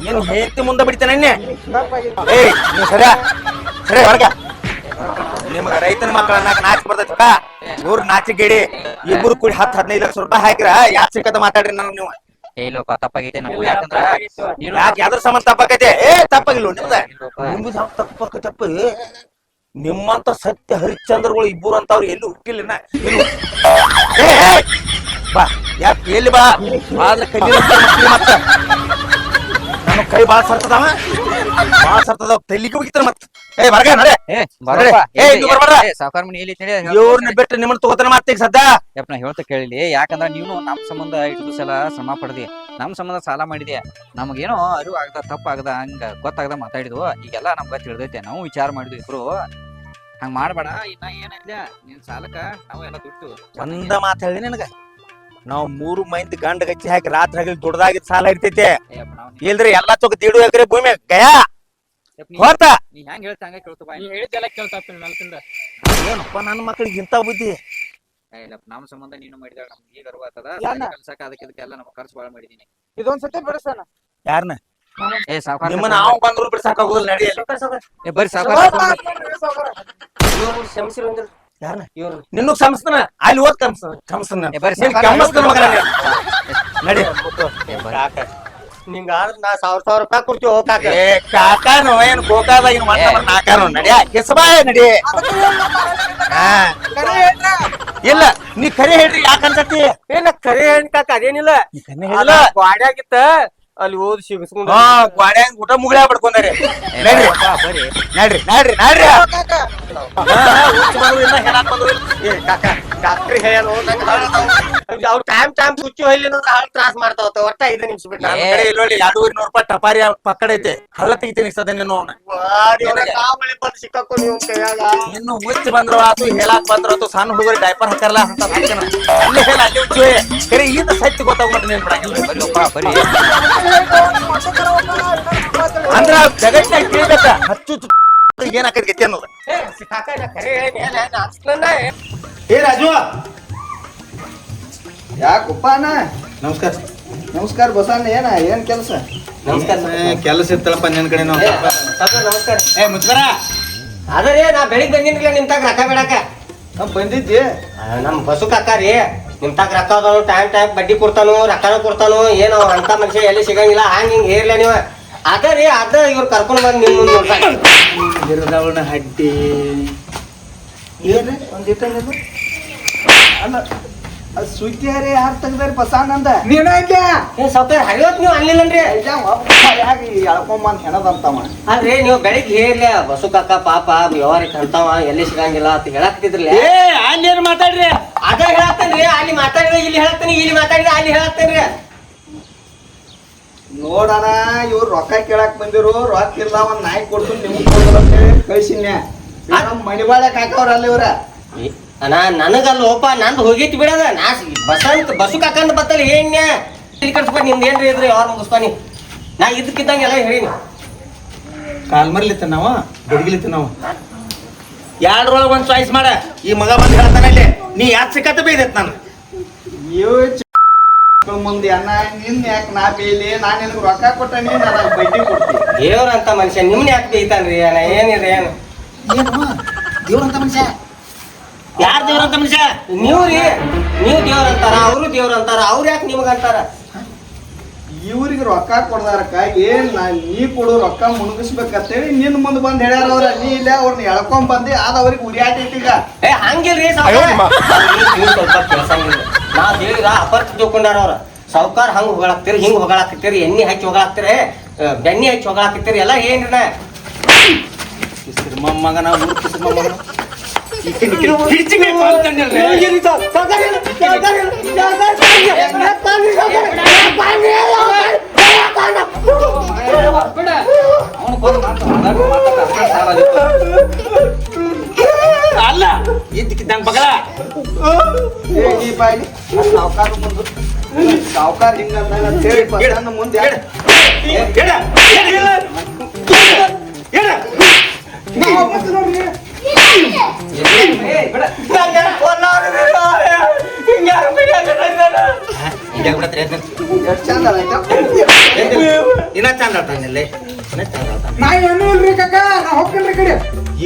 ನಿನ್ ಹೆಂಡತಿ ಮುಂದೆ ಬಿಡ್ತೇನೆ ಏಯ್ ನೀ ಸರ ಸರಿ ಹೊರಗ. ನಿಮ್ಗ ರೈತನ ಮಕ್ಕಳ ನಾಕ್ ನಾಚ್ ಬರ್ತೈತಕ್ಕ ಇವ್ರ ನಾಚಿಗೇಡಿ ಇಬ್ರು ಕೂಡಿ ಹತ್ತು ಹದಿನೈದು ಲಕ್ಷ ರೂಪಾಯಿ ಹಾಕಿರ. ಯಾಕೆ ಸಿಕ್ಕದ ಮಾತಾಡ್ರಿ ನಾನು ನೀವು? ಹೇಳಪ್ಪ ತಪ್ಪಾಗೈತೆ ನಮ್ಗೆ. ಯಾಕಂದ್ರ ನೀನು ಯಾಕೆ ಯಾವ್ದ್ರ ಸಂಬಂಧ ತಪ್ಪಾಕೈತೆ ಏ ತಪ್ಪಾಗಿಲ್ಲ ನಿಮ್ದ? ಇಲ್ಲಪ್ಪ. ನಿಮ್ದು ಯಾವ ತಪ್ಪ ತಪ್ಪ. ನಿಮ್ಮಂತ ಸತ್ಯ ಹರಿಶ್ಚಂದ್ರಗಳು ಇಬ್ಬರು ಅಂತವ್ರು ಎಲ್ಲಿ ಹುಟ್ಟಿಲ್ಲ ಇನ್ನ. ಇನ್ನು. ಏ, ಏ, ಬಾ. ಯಾಕೆ ಎಲ್ಲಿ ಬಾ? ಬಾ ಕೈ ಮತ್ತ. ನಮ್ಮ ಕೈ ಬಾಳ ಸರ್ತದವ? ಬಾಳ ಸರ್ತದ ತೆಲಿಗೆ ಹೋಗಿತ್ತ ಮತ್ತ ಏ ಬರ್ಗ ನಡೆ. ಏ ಬರಪ್ಪ ಏ. ಸಾವುಕಾರ ಮನಿ ಎಲ್ಲಿ ಐತಿ ಇವ್ರನ್ನ ಬಿಟ್ಟು ನಿಮ್ಮನ್ನ ತಗೋತಾನ ಮತ್ತೆ ಈಗ ಸದ್ದ ಯಪ್ಪ ನಾ ಹೇಳ್ತಾ ಕೇಳಿಲಿ. ಯಾಕಂದ್ರ ನೀವು ನಮ್ ಸಂಬಂಧ ಇಟ್ಟು ಸಲ ಶ್ರಮ ಪಡ್ದಿ. ನಮ್ ಸಂಬಂಧ ಸಾಲ ಮಾಡಿದೆ. ನಮಗೇನೋ ಅರಿವು ಆಗದ ತಪ್ಪಾಗದ ಹಂಗ ಗೊತ್ತಾಗದ ಮಾತಾಡಿದ್ವು. ಈಗೆಲ್ಲ ನಮ್ಗ ತಿಳಿದೈತೆ ನಾವು ವಿಚಾರ ಮಾಡಿದ್ವಿ ಇಬ್ರು. ಹಂಗ ಮಾಡ್ಬೇಡ ಇನ್ನ ಏನಿಲ್ಲ ನಿನ್ ಸಾಲಕ್ಕ ನಾವು ಎಲ್ಲ ದುಡ್ಡು ಒಂದ ಮಾತು ಹೇಳಿ ನಿನಗ. ನಾವು ಮೂರು ಮೈಂದ್ ಗಂಡ ಗಚ್ಚಿ ಹಾಕಿ ರಾತ್ರಿ ಹಗಲಿ ದುಡ್ದಾಗಿದ್ ಸಾಲ ಇರ್ತೈತೆ. ಇಲ್ರಿ ಎಲ್ಲಾ ತೊಗ ದೀಡು ಎಕರೆ ಭೂಮಿ ಗಯಾ. ನೀ- ಹೋತ ನೀ ಹೆಂಗ್ ಹೇಳ್ತಾ ಹಂಗ ಕೇಳ್ತಪ್ಪ ನೀ ಹೇಳಿದ್ದೆಲ್ಲ ನಾಲ್ಕಿಂದ ಏನಪ್ಪ ನನ್ನ ಮಕ್ಕಳಿಗೆ ಇಂತ ಬುದ್ಧಿ? ಇಲ್ಲಪ್ಪ ನಮ್ಮ ಸಂಬಂಧ ನೀನು ಮಾಡಿದಾಗ ನಮ್ಗೆ ಈಗ ಅರಿವು ಆಗ್ತದ ಯಾನ? ಕಲ್ಸಕ ಅದಕ್ಕೆ ಇದಕ್ಕೆಲ್ಲ ನಮ್ಮ ಖರ್ಚು ಭಾಳ ಮಾಡಿದೀನಿ. ಇದೊಂದ್ ಸತಿ ಯಾರ್ನ? ಯಾರನ್ನ ಏ ಸಾವುಕಾರ ನಾವು ಬಂದ್ರು ಏ ಬರ್ರಿ ಸಾವುಕಾರ ಕ್ಷಮಿಸಿರು ಅಂದ್ರು. ನಿನ್ನೂ ಕ್ಷಮಿಸ್ತಾನ? ಅಲ್ಲಿ. ಕ್ಷಮಿಸ್ತಾನ ಮಗನ ನೀನು. ನಡಿ. ಬರ್ರಿ. ನಿಂಗ ನಾ ಸಾವಿರ ಸಾವಿರ ರೂಪಾಯಿ ಕೊಡ್ತೀವಿ ಹೋಗ್ ಕಾಕ ಏ ಕಾಕಾನು ಏನ್ ಗೋಕಾದಾಗ ಏನು ಮಾಡ್ತಾನ ನಾಕಾನು ನಡಿ. ಕೆಸಬಾಯ ನಡಿ. ಹಾ. ಇಲ್ಲ ನೀ ಕರೆ ಹೇಳ್ರಿ ಯಾಕಂತತಿ ಏನ ಕರೆ ಹೇಳಿ ಕಾಕ ಅದೇನಿಲ್ಲ. ಹೇಳಿಲ್ಲ ಗಾಡ್ಯಾಗಿತ್ತ. ಅಲ್ಲಿ ಓದಿ ಸಿಗಿಸ್ಕೊಂಡು ಹಾ ಗ್ವಾಡ್ಯಾಂಗ್ ಊಟ ಮುಗ್ಳೆ ಪಡ್ಕೊಂಡಾರೆ ನಡ್ರಿ. ನಡ್ರಿ ನಡ್ರಿ ನಡ್ರಿ. ಡಾಕ್ಟರ್ ಹೇಳೋ ಅವ್ರು ಟೈಮ್ ಟೈಮ್ ಹುಚ್ಚು ಅಂದ್ರೆ ಹಾಳು ತ್ರಾಸ ಮಾಡ್ತಾವ ಒಟ್ಟ ಐದು ನಿಮಿಷ ಬಿಟ್ಟು ನೋಡಿ ಎರಡೂವರೆ ನೂರು ರೂಪಾಯಿ ಟಪಾರಿ ಪಕ್ಕಡ ಐತೆ. ಹಳ್ಳ ತೆಗಿತೀನಿ ಸದನ ಇನ್ನು ಮುಚ್ಚಿ ಬಂದ್ರ ಆತು ಹೇಳಾಕ್ ಬಂದ್ರ ಆತು ಸಣ್ಣ ಹುಡುಗರು ಡೈಪರ್ ಹಾಕಲ್ಲ ಅಂತ. ಅಲ್ಲಿ ಹೇಳ ಅಲ್ಲಿ ಉಚ್ಚು ಕರೆ ಈಗ ಸತ್ಯ ಗೊತ್ತಾಗ್ಬಿಟ್ಟು ನೀನ್ ಬಿಡಂಗಿಲ್ಲ. ಬರ್ರಿ ಅಂದ್ರ ಜಗತ್ತಿನಾಗ ಕೇಳ್ಬೇಕ. ಹಚ್ಚು ಏನ್ ಹಾಕದ್ ಗತಿ ಅನ್ನೋದು. ಏ ರಾಜು. ಯಾಕಪ್ಪ ಅಣ್ಣ? ನಮಸ್ಕಾರ. ನಮಸ್ಕಾರ ಬಸಣ್ಣ ಏನ ಏನ್ ಕೆಲಸ? ಕೆಲಸ ಇತ್ತಳಪ್ಪ ನಿನ್ ಕಡೆ ನಮಸ್ಕಾರ. ಏ ಮುಚ್ಕರ ಅದರೇ ನಾ ಬೆಳಿಗ್ಗೆ ಬಂದಿನ್ರಲ್ಲ ನಿಮ್ ತಾಗ ರೊಕ್ಕ ಬೇಡಕ ನಮ್ ಬಂದಿದ್ದಿ? ನಮ್ ಬಸು ಕಾಕ ರೀ ನಿಮ್ ತಾಗ ರೊಕ್ಕ ಅದಾವ ಟೈಮ್ ಟೈಮ್ ಬಡ್ಡಿ ಕೊಡ್ತಾನು ರೊಕ್ಕನ ಕೊಡ್ತಾನು ಏನೋ ಅಂತ ಮನುಷ್ಯ ಎಲ್ಲಿ ಸಿಗಂಗಿಲ್ಲ ಹಂಗ ಹಿಂಗ್ ಏರ್ಲ ನೀವು. ಅದ ರೀ ಅದ ಇವ್ರು ಕರ್ಕೊಂಡು ಬಂದು ನಿಮ್ಮ ಮುಂದ್ ನೋಡ್ತಾರ ಗಿರದವನ ಹಡ್ಡಿ ಏನ್ರಿ? ಒಂದಿಟ್ಟ ಅಲ್ಲ ಸುದ್ದಿಯಾರಿ ಯಾರು ತೆಗ್ದಾರಿ? ಬಸಣ್ಣ ಅಂದ. ಏ ಸಾವ್ಕಾರ ಹರಿವತ್ ನೀವು ಅನ್ಲಿಲ್ಲನ್ರಿ. ಯಾಕೆ ಎಳ್ಕೊಂಬಂದ್ ಹೆಣದಂತವ ಅಲ್ರಿ ನೀವು ಬೆಳಿಗ್ಗೆ ಹೇರ್ಲ ಬಸು ಕಾಕ ಪಾಪ ವ್ಯವಹಾರಕ್ಕೆ ಅಂತಾವ ಎಲ್ಲಿ ಸಿಗಂಗಿಲ್ಲ ಅಂತ ಹೇಳಕ್ತಿದ್ರಲ್ಲ ಏ ಅಲ್ಲೇನ್ ಮಾತಾಡ್ರಿ? ಅದ ಹೇಳತ್ತೇನ್ರಿ ಅಲ್ಲಿ ಮಾತಾಡಿದ್ರೆ ಇಲ್ಲಿ ಹೇಳ್ತೇನೆ ಇಲ್ಲಿ ಮಾತಾಡಿದ್ರೆ ಅಲ್ಲಿ ಹೇಳತ್ತೇನ್ರಿ. ನೋಡಣ ಇವ್ರು ರೊಕ್ಕ ಕೇಳಕ್ ಬಂದಿರು ರೊಕ್ಕ ಇಲ್ಲ ಒಂದ್ ನಾಯಿ ಕೊಡ್ತು ನಿಮ್ಗೆ ಅಂತ ಹೇಳಿ ಕಳ್ಸಿನ್ಯ. ನಮ್ಮ ಮಣಿಬಾಳೆ ಕಾಕವ್ರ ಅಲ್ಲಿ ಇವ್ರ? ಅಣ್ಣ ನನಗಲ್ಲ ಓಪ ನಂದು ಹೋಗಿತ್ತು ಬಿಡದ. ನಾ ಬಸಂತ ಬಸು ಹಾಕಂದ್ ಬತ್ತಲ್ಲ ಏನ್ಯ? ಇಲ್ಲಿ ಕಟ್ಸ್ಕೊಂಡು ನಿಮ್ದು ಏನ್ರಿ ಇದ್ರಿ? ಯಾರು ಮುಗಿಸ್ತಾನಿ ನಾ. ಇದಕ್ಕಿದ್ದಂಗೆ ಎಲ್ಲ ಹೇಳೀನಿ. ಕಾಲ್ ಮರ್ಲಿತ್ತ ನಾವ? ಗಡಿಗಿಲಿತ್ತ ನಾವು? ಎರಡ್ರೊಳಗ ಒಂದ್ ಚಾಯ್ಸ್ ಮಾಡ. ಈ ಮಗ ಬಂದ್ ಹೇಳ್ತಾನೆ ಇಲ್ಲಿ ನೀ ಯಾಕೆ ಸಿಕ್ಕತ್ತ ಬೇದತ್ ನಾನು? ಮುಂದೆ ಅಣ್ಣ ನಿನ್ ಯಾಕೆ ನಾ ಬೇಲಿ? ನಾನು ನಿನಗೆ ರೊಕ್ಕ ಕೊಟ್ಟ ನೀನ್ ನನಗೆ ಬಡ್ಡಿ ಕೊಡ್ತಿ. ದೇವ್ರಂತ ಮನುಷ್ಯ ನಿಮ್ನ ಯಾಕೆ ಬೈತಾನ್ರಿ ಅಣ್ಣ? ಏನಿದೆ ಏನು? ಏನು ದೇವ್ರಂತ ಮನುಷ್ಯ? ಯಾರ್ ದೇವ್ರಂತ ಮನುಷ್ಯ? ನೀವು ರೀ ನೀವು ದೇವ್ರಂತಾರ ಅವರು ದೇವ್ರಂತಾರ ಅವ್ರು ಯಾಕೆ ನಿಮಗಂತಾರ ಇವ್ರಿಗೆ ರೊಕ್ಕ ಕೊಡ್ದಾರಕ್ಕ ಏನ್ ನಾ ನೀ ಕೊಡು ರೊಕ್ಕ ಮುಣಗಿಸ್ಬೇಕಂತೇಳಿ ನಿನ್ ಮುಂದೆ ಬಂದ್ ಹೇಳ್ಯಾರ ಅವ್ರ. ನೀ ಇಲ್ಲ ಅವ್ರನ್ನ ಎಳ್ಕೊಂಡ್ ಬಂದಿ ಅದ ಅವ್ರಿಗೆ ಉರಿಯಾಟೈತಿ ಈಗ. ಏ ಹಂಗಿಲ್ರಿ ಸಾವ್ಕಾರ. ನೀವು ಸ್ವಲ್ಪ ಕೆಲ್ಸಂಗಿಲ್ಲ ನಾ ಹೇಳಿದ ಅಪರ್ಥ ತಿಳ್ಕೊಂಡಾರ ಅವ್ರ. ಸಾವ್ಕಾರ ಹಂಗ ಹೊಗಳಾಕ್ತೀರಿ ಹಿಂಗ್ ಹೊಗಳಾಕ್ತೀರಿ ಎಣ್ಣೆ ಹಚ್ಚಿ ಹೊಗಳಾಕ್ತೀರಿ ಬೆಣ್ಣೆ ಹಚ್ಚಿ ಹೊಗಳಾಕ್ತೀರಿ ಎಲ್ಲ ಏನ್ರಿ ನಾ? ಮಗನ ಮೊಮ್ಮಗನ ಊರ್ ಕಿಸ್ರ ಮೊಮ್ಮಗನ. ಅಲ್ಲ ಇದ್ದಕ್ಕಿದ್ದಂಗ ಬಗಲ ಈ ಬಾಯಿ ಸಾವುಕಾರ ಬಂದು ಸಾವುಕಾರ ಹಿಂಗಂದ ಹೇಳಿ ಬಸಣ್ಣ ಮುಂದೆ ಎಡ ಎಡ ಎಡ ಹಿಂಗ್ಯಾಕ್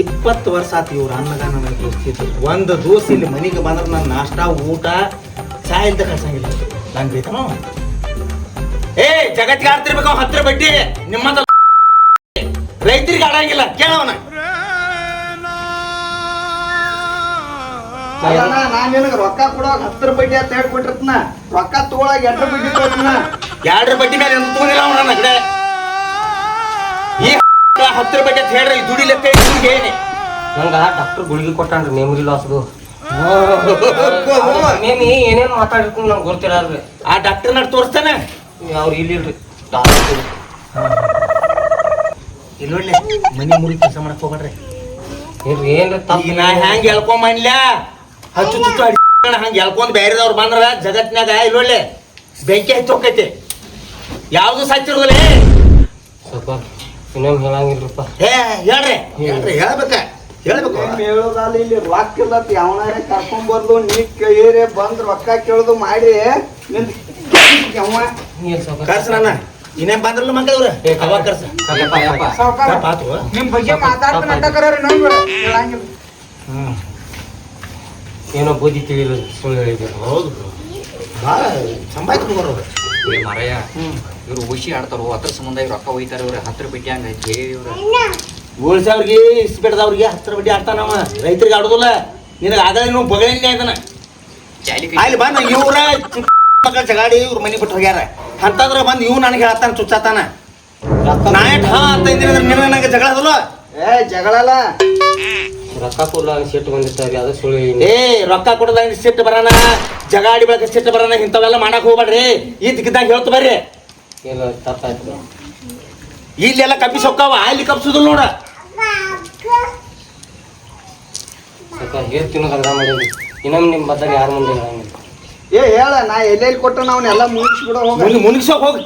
ಇಪ್ಪತ್ತು ವರ್ಷ ಆತು ಇವ್ರ ಅನ್ನಗ ನನಗೆ ಒಂದು ದೋಸ್ ಇಲ್ಲಿ ಮನೆಗೆ ಬಂದ್ರೆ ನನ್ನ ನಾಷ್ಟ, ಊಟ, ಚಾಯ್ ಅಂತ ಕಳ್ಸಂಗಿಲ್ಲ. ನಂಗೆ ಬೇಕನೋ ಏ, ಜಗತ್ತಿಗೆ ಆಡ್ತಿರ್ಬೇಕು, ಹತ್ತಿರ ಬಡ್ಡಿ. ನಿಮ್ಮಂತ ರೈತರಿಗೆ ಆಡಂಗಿಲ್ಲ. ಕೇಳವನ ಅಲ್ಲಣ್ಣ ನಾ ನಿನಗೆ ರೊಕ್ಕ ಕೊಡೋವಾಗ ಹತ್ತರ ಬಡ್ಡಿ ಅಂತ ಹೇಳ್ಕೊಟ್ಟಿರ್ತನ. ರೊಕ್ಕ ತಗೊಳಾಗ ಎಂಟ್ರ ಬಡ್ಡಿ ಕೊಡ್ತೀನ. ಎರಡರ ಬಡ್ಡಿ ಮೇಲೆ ಎಂತ ತಗೊಂಡಿಲ್ಲ ಅವನ ನನ್ನ ಕಡೆ. ಈ ಹತ್ತಿರ ಬಡ್ಡಿ ಅಂತ ಹೇಳ್ರಿ ದುಡಿಲತ್ತೆ ದುಡಿ ಲೆಕ್ಕ ಇವ್ರಿಗೆ ಏನಿ ನಂಗ ಡಾಕ್ಟರ್ ಗುಳಿಗೆ ಕೊಟ್ಟಾನ್ರಿ ಮೆಮರಿ ಲಾಸ್ದು ನೇಮಿ ಏನೇನು ಮಾತಾಡಿರ್ತೀನಿ ನಂಗೆ ಗೊತ್ತಿರಲ್ರಿ ಆ ಡಾಕ್ಟರ್ ನಾಡ್ ತೋರಿಸ್ತಾನೆ. ಅವ್ರು ಇಲ್ಲಿಲ್ರಿ ಡಾಕ್ಟರ್ ಇಲ್ಲಿ ಮನೆ ಮನಿ ಮುರಿ ಕೆಲಸ ಮಾಡಕ್ ಹೋಗ್ಬೇಡ್ರಿ. ಏನ್ರಿ ಏನ್ರಿ ತಮ್ಮ ತಪ್ಪು? ನಾ ಹೆಂಗ್ ಎಳ್ಕೊಂಬನ್ಲ ಹಚ್ಚು ಚುಚ್ಚು ಅಡಿ ಹಂಗೆ ಎಳ್ಕೊಂಡ್ ಬೇರೆದವ್ರು ಬಂದ್ರ ಜಗತ್ನಾಗ ಇಲ್ಲೊಳ್ಳೆ ಬೆಂಕಿ ಹಚ್ಚಿ ಹೋಗೈತಿ ಯಾವ್ದು ಸಚ್ಚಿರೋದಿಲ್ಲ ಸ್ವಲ್ಪ ಇನ್ನೊಂದು ಹೇಳಂಗಿಲ್ರಿಪ್ಪ. ಏ ಹೇಳ್ರಿ ಹೇಳ್ರಿ ಹೇಳ್ಬೇಕ ಹೇಳ್ಬೇಕು. ಹೇಳೋದಲ್ಲ ಇಲ್ಲಿ ರೊಕ್ಕ ಇಲ್ಲತ್ ಯಾವನಾರೇ ಕರ್ಕೊಂಡ್ ಬರ್ದು ನೀ ಕೇರೆ ಬಂದ್ ರೊಕ್ಕ ಕೇಳೋದು ಮಾಡಿ ನಿಂದ ಕರ್ಸ ನನ್ನ ಇನ್ನೇನ್ ಬಂದ್ರಲ್ಲ ಮಕ್ಕಳವ್ರ ಅವಾಗ ಕರ್ಸ. ನಿಮ್ ಬಗ್ಗೆ ಮಾತಾಡ್ತಾನಂತ ಕರೀರಿ ನಂಗ್ ಹೇಳಂಗಿಲ್ಲ. ಹ್ಮ್. ಏನೋ ಬುದ್ಧಿ ತಿಳಿಲ್ಲ ಸುಳ್ಳು ಹೇಳಿದ್ರು. ಹೌದು ಭಾಳ ಸಂಭಾಯ್ತು ಬರೋ ಏ ಮರಯ್ಯ ಇವ್ರು ಹುಷಿ ಆಡ್ತಾರೋ ಅದ್ರ ಸಂಬಂಧ ಇವ್ರು ರೊಕ್ಕ ಒಯ್ತಾರೆ ಇವ್ರು ಹತ್ರ ಬಿಟ್ಟಿ ಹಂಗ ಇವ್ರು. ಉಳ್ಸವ್ರಿಗೆ ಇಸ್ಬಿಡ್ದವ್ರಿಗೆ ಹತ್ತಿರ ಬಡ್ಡಿ ಆಡ್ತಾನವ ರೈತರಿಗೆ ಆಡೋದಿಲ್ಲ. ನಿನಗೆ ಆಗಲೇ ನೀವು ಬಗಳಿಲ್ಲ ಅದನ್ನ ಅಲ್ಲಿ ಬಂದ ಇವ್ರ ಮಕ್ಕಳ ಜಗಾಡಿ ಇವ್ರ ಮನೆ ಬಿಟ್ಟು ಹೋಗ್ಯಾರ. ಅಂತಂದ್ರೆ ಬಂದು ಇವ್ ನನಗೆ ಹೇಳ್ತಾನ ಚುಚ್ಚಾತಾನ. ನಾ ಹಾ ಅಂತ ಇದ್ದೀನಿ ಅಂದ್ರೆ ನಿನ್ನ ನಂಗೆ ಜಗಳ ಅದಲ್ಲ ಏ ಜಗಳಲ್ಲ ರೊಕ್ಕ ಕೊಡ್ಲ ಸಿಟ್ಟು ಬಂದಿರ್ತಾವ್ರಿ ಅದು ಸುಳ್ಳು ಏ ರೊಕ್ಕ ಕೊಡದ ಸಿಟ್ಟು ಬರೋಣ ಜಗಾಡಿ ಬೆಳಕ ಸಿಟ್ಟು ಬರೋಣ ಇಂಥವೆಲ್ಲ ಮಾಡಕ್ ಹೋಗ್ಬೇಡ್ರಿ. ಇದ್ದಕ್ಕಿದ್ದಾಗ ಹೇಳ್ತ ಬರ್ರಿ. ಇಲ್ಲ ತಪ್ಪಾಯ್ತು ಇಲ್ಲೆಲ್ಲ ಕಪ್ಪಿ ಸೊಕ್ಕಾವ? ಅಲ್ಲಿ ಕಪ್ಸುದಿಲ್ಲ ನೋಡ. ಸ್ವಲ್ಪ ಹೇರ್ ತಿನ್ನೋದು ಅರ್ಧ ಮಾಡೀನಿ ಇನ್ನೊಮ್ಮೆ ನಿಮ್ಮ ಬದ್ದಾಗ ಯಾರ ಮುಂದೆ ಹೇಳಂಗಿಲ್ಲ. ಏ ಹೇಳ ನಾ ಎಲ್ಲೆಲ್ಲಿ ಕೊಟ್ಟು ನಾವ್ನೆಲ್ಲ ಮುಗಿಸ್ಬಿಡೋ ಹೋಗ. ಮುಂದೆ ಮುನ್ಗಿಸೋಕ್ ಹೋಗಿ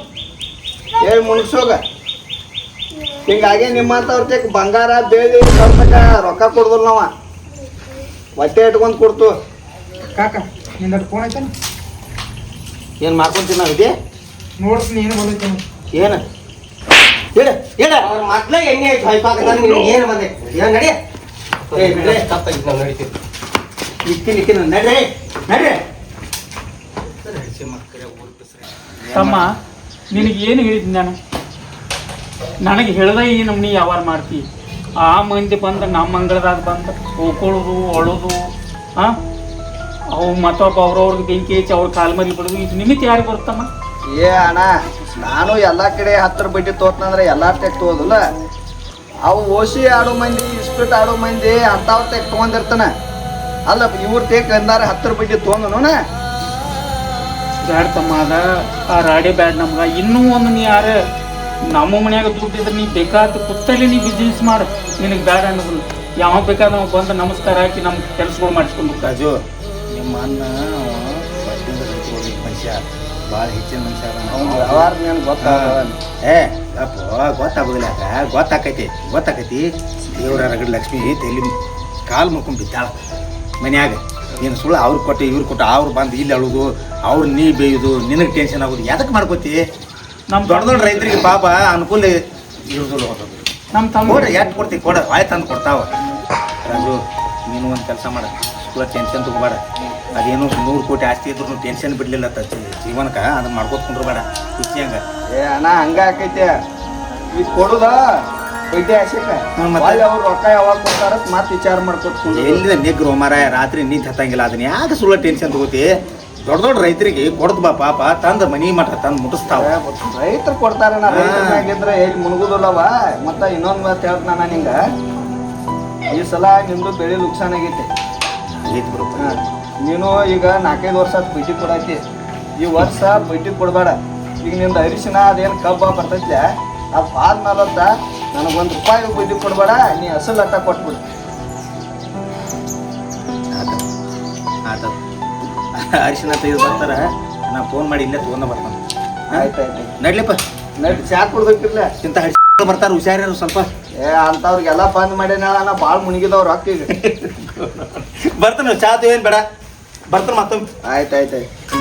ಹೇಳಿ ಮುಗಿಸೋಗ ಹಿಂಗಾಗಿ ನಿಮ್ಮಂತವ್ರ ತೆಕ್ ಬಂಗಾರ ಬೇಳಿ ಕರ್ತಕ ರೊಕ್ಕ ಕೊಡ್ದಲ್ ನಾವ. ಹೊಟ್ಟೆ ಇಟ್ಕೊಂಡು ಕೊಡ್ತು. ಕಾಕ ನಿಂದ ಫೋನ್ ಐತನ? ಏನ್ ಮಾಡ್ಕೊಂತೀನಿ ನಾವು ಇದೆ ನೋಡ್ತೀನಿ ಏನು ಬಂದೈತೆ ಏನು? ಹೇಳ ಹೇಳ ಅವ್ರ ಮಕ್ಳ ಎಣ್ಣೆ ಆಯ್ತು ಹೈಪಾಕ ಏನು ಬಂದೆ? ಏನು ನಡಿ. ಏ ಬಿಡ್ರಿ. ತಪ್ಪಾಗಿತ್ತು ನಾವು ನಡೀತೀವಿ ಇಕ್ಕಿನ ಇಕ್ಕಿನ ನಡ್ರಿ. ನಡ್ರಿ. ತಮ್ಮ ನಿನಗೆ ಏನು ಹೇಳಿದ್ನ ನಾನು? ನನಗೆ ಹೇಳ್ದ ಈ ನಮ್ನಿ ಯಾವಾರ ಮಾಡ್ತಿ? ಆ ಮಂದಿ ಬಂದು ನಮ್ಮ ಅಂಗಳದಾಗ ಬಂದು ಹೋಕೊಳ್ಳೋದು ಅಳೋದು ಹಾಂ ಅವು ಮತ್ತೊಬ್ಬ ಅವ್ರವ್ರಿಗೆ ಬೆಂಕಿ ಹಚ್ಚಿ ಅವ್ರ ಕಾಲು ಮರಿ ಬಿಡೋದು. ಇದು ನಿಮಿತ್ತ ಯಾರಿಗೆ ಬರುತ್ತಮ್ಮ? ಏ ಅಣ್ಣ ನಾನು ಎಲ್ಲ ಕಡೆ ಹತ್ತರ ಬಡ್ಡಿ ತೋತ್ನಂದ್ರೆ ಎಲ್ಲಾರ ತೆಗ್ ತೋದಲ್ಲ ಅವು ಓಸಿ ಆಡೋ ಮಂದಿ ಇಸ್ಪಿಟ್ ಆಡೋ ಮಂದಿ ಅಂಥವ್ರು ತೆಗ್ ತಗೊಂಡಿರ್ತಾನ. ಅಲ್ಲ ಇವ್ರ ತೆಗ್ ಅಂದಾರ ಹತ್ತರ ಬಡ್ಡಿ ತೊಗೊಂಡನು ಬ್ಯಾಡ್ ತಮ್ಮ ಅದ. ಆ ರಾಡಿ ಬ್ಯಾಡ್ ನಮ್ಗೆ. ಇನ್ನೂ ಒಂದು ನೀ ಯಾರ ನಮ್ಮ ಮನ್ಯಾಗ ದುಡ್ಡಿದ್ರೆ ನೀ ಬೇಕಾದ ಕುತ್ತಲ್ಲಿ ನೀ ಬಿಸ್ನೆಸ್ ಮಾಡು. ನಿನಗೆ ಬೇಡ ಅನ್ನೋದು ಯಾವ ಬೇಕಾದ ನಾವು ಬಂದು ನಮಸ್ಕಾರ ಹಾಕಿ ನಮ್ಮ ಕೆಲಸಗಳು ಮಾಡಿಸ್ಕೊಂಡು ಕಾಜು ರಾಜು ನಿಮ್ಮ ಅನ್ನ ಮನುಷ್ಯ. ಭಾಳ ಹೆಚ್ಚಿನ ಮನುಷ್ಯ ವ್ಯವಹಾರ ನನ್ಗೆ ಗೊತ್ತಾಗ ಏ ಅಪ್ಪ ಗೊತ್ತಾಗೋದಿಲ್ಲ ಯಾಕ? ಗೊತ್ತಾಕೈತಿ. ಗೊತ್ತಾಕೈತಿ. ದೇವ್ರ ರಗಡ್ ಲಕ್ಷ್ಮಿ ತಲೆ ಕಾಲು ಮುಕ್ಕೊಂಡು ಬಿದ್ದಾಳ. ಮನ್ಯಾಗ ನೀನು ಸುಳ್ಳು ಅವ್ರು ಕೊಟ್ಟು ಇವ್ರು ಕೊಟ್ಟು ಅವ್ರು ಬಂದು ಇಲ್ಲಿ ಅಳುದು ಅವ್ರು ನೀ ಬೇಯುದು ನಿನಗೆ ಟೆನ್ಷನ್ ಆಗೋದು. ಯಾತಕ್ಕೆ ಮಾಡ್ಕೋತಿ? ನಮ್ಮ ದೊಡ್ಡ ದೊಡ್ಡ ರೈತರಿಗೆ ಪಾಪ ಅನುಕೂಲ ಇರುದಿಲ್ಲ ಹೋಗೋದು ನಮ್ಮ ತಮ್ಮ ಕೊಡ ಎಷ್ಟು ಕೊಡ್ತೀವಿ ಕೊಡ ಆಯ್ತು ತಂದು ಕೊಡ್ತಾವ. ರಾಜು ನೀನು ಒಂದು ಕೆಲಸ ಮಾಡ. ಸ್ಕೂಲ ಟೆನ್ಷನ್ ತಗೋಬೇಡ. ಅದೇನು ನೂರು ಕೋಟಿ ಆಸ್ತಿ ಇದ್ರು ಟೆನ್ಷನ್ ಬಿಡಲಿಲ್ಲ ತ ಜೀವನಕ್ಕೆ ಅದನ್ನ ಬೇಡ. ಖುಷಿ ಹಂಗ. ಏ ಅಣ್ಣ ಹಂಗ ಆಕೈತೆ. ಈಗ ಕೊಡುದ ಬಡ್ಡಿ ಆಸೆಕ? ಹೊಳ್ಳಿ ಅವ್ರು ರೊಕ್ಕ ಯಾವಾಗ ಕೊಡ್ತಾರ ಮತ್ತೆ ವಿಚಾರ ಮಾಡ್ಕೊತ ಎಲ್ಲಿದೆ ನಿಗ್ರು ಮಾರ ರಾತ್ರಿ ನಿಂತು ಹತ್ತಂಗಿಲ್ಲ. ಅದನ್ನ ಯಾಕೆ ಸುಳ್ಳ ಟೆನ್ಷನ್ ತಗೋತಿ? ದೊಡ್ಡ ದೊಡ್ಡ ರೈತರಿಗೆ ಕೊಡ್ದು ಬಾ ಪಾಪ ತಂದ ಮನಿ ಮಠ ತಂದು ಮುಟ್ಟಿಸ್ತಾವ ರೈತರು ಕೊಡ್ತಾರ ನಾನು ರೈತರ ಮ್ಯಾಗಿದ್ರೆ ಎಲ್ಲಿ ಮುಳುಗುದಿಲ್ಲವ ಮತ್ತ ಇನ್ನೊಂದ್ ಮಾತು ಹೇಳ್ತ ನಾನು ನಿಂಗ. ಈ ಸಲ ನಿಮ್ದು ಬೆಳೆ ನುಕ್ಸಾನ್ ಆಗೈತಿ. ನೀನು ಈಗ ನಾಲ್ಕೈದು ವರ್ಷ ಬಡ್ಡಿ ಕೊಡಾತಿ ಈ ವರ್ಷ ಬಡ್ಡಿ ಕೊಡಬೇಡ. ಈಗ ನಿಮ್ದ ಅರಿಶಿನ ಅದೇನು ಕಬ್ಬ ಬರ್ತೈತ್ಲ ಅದು ಆದ್ಮೇಲಂತ ನನಗೊಂದು ರೂಪಾಯಿ ಬಡ್ಡಿ ಕೊಡಬೇಡ ನೀ ಅಸಲ್ ಅಟ್ಟ ಕೊಟ್ಬಿಡು. ಅರಿಶಿನ ತೆಗೆದು ಬರ್ತಾರ. ನಾ ಫೋನ್ ಮಾಡಿ ಇಲ್ಲೇ ತೊಗೊಂಡ ಬರ್ತಾನೆ. ಆಯ್ತು ಆಯ್ತು ನಡ್ಲಿಪ್ಪ. ನಡ್ಲಿ ಚಾ ಕುಡ್ದಕ್ಕಿರ್ಲ ಇಂಥ ಹರಿಶಿನ ಬರ್ತಾರ ಹುಷಾರ್ಯಾರು ಸ್ವಲ್ಪ. ಏ ಅಂತವ್ರಿಗೆಲ್ಲ ಬಂದ್ ಮಾಡ್ಯಾನ ನಾ ಭಾಳ ಮುಣಿಗಿದವ್ರು ಹಾಕಿ ಬರ್ತಾನೆ ಚಾ ಏನು ಬೇಡ. ಬರ್ತಾನ ಮತ್ತೊಮ್ಮೆ. ಆಯ್ತು ಆಯ್ತು ಆಯ್ತು.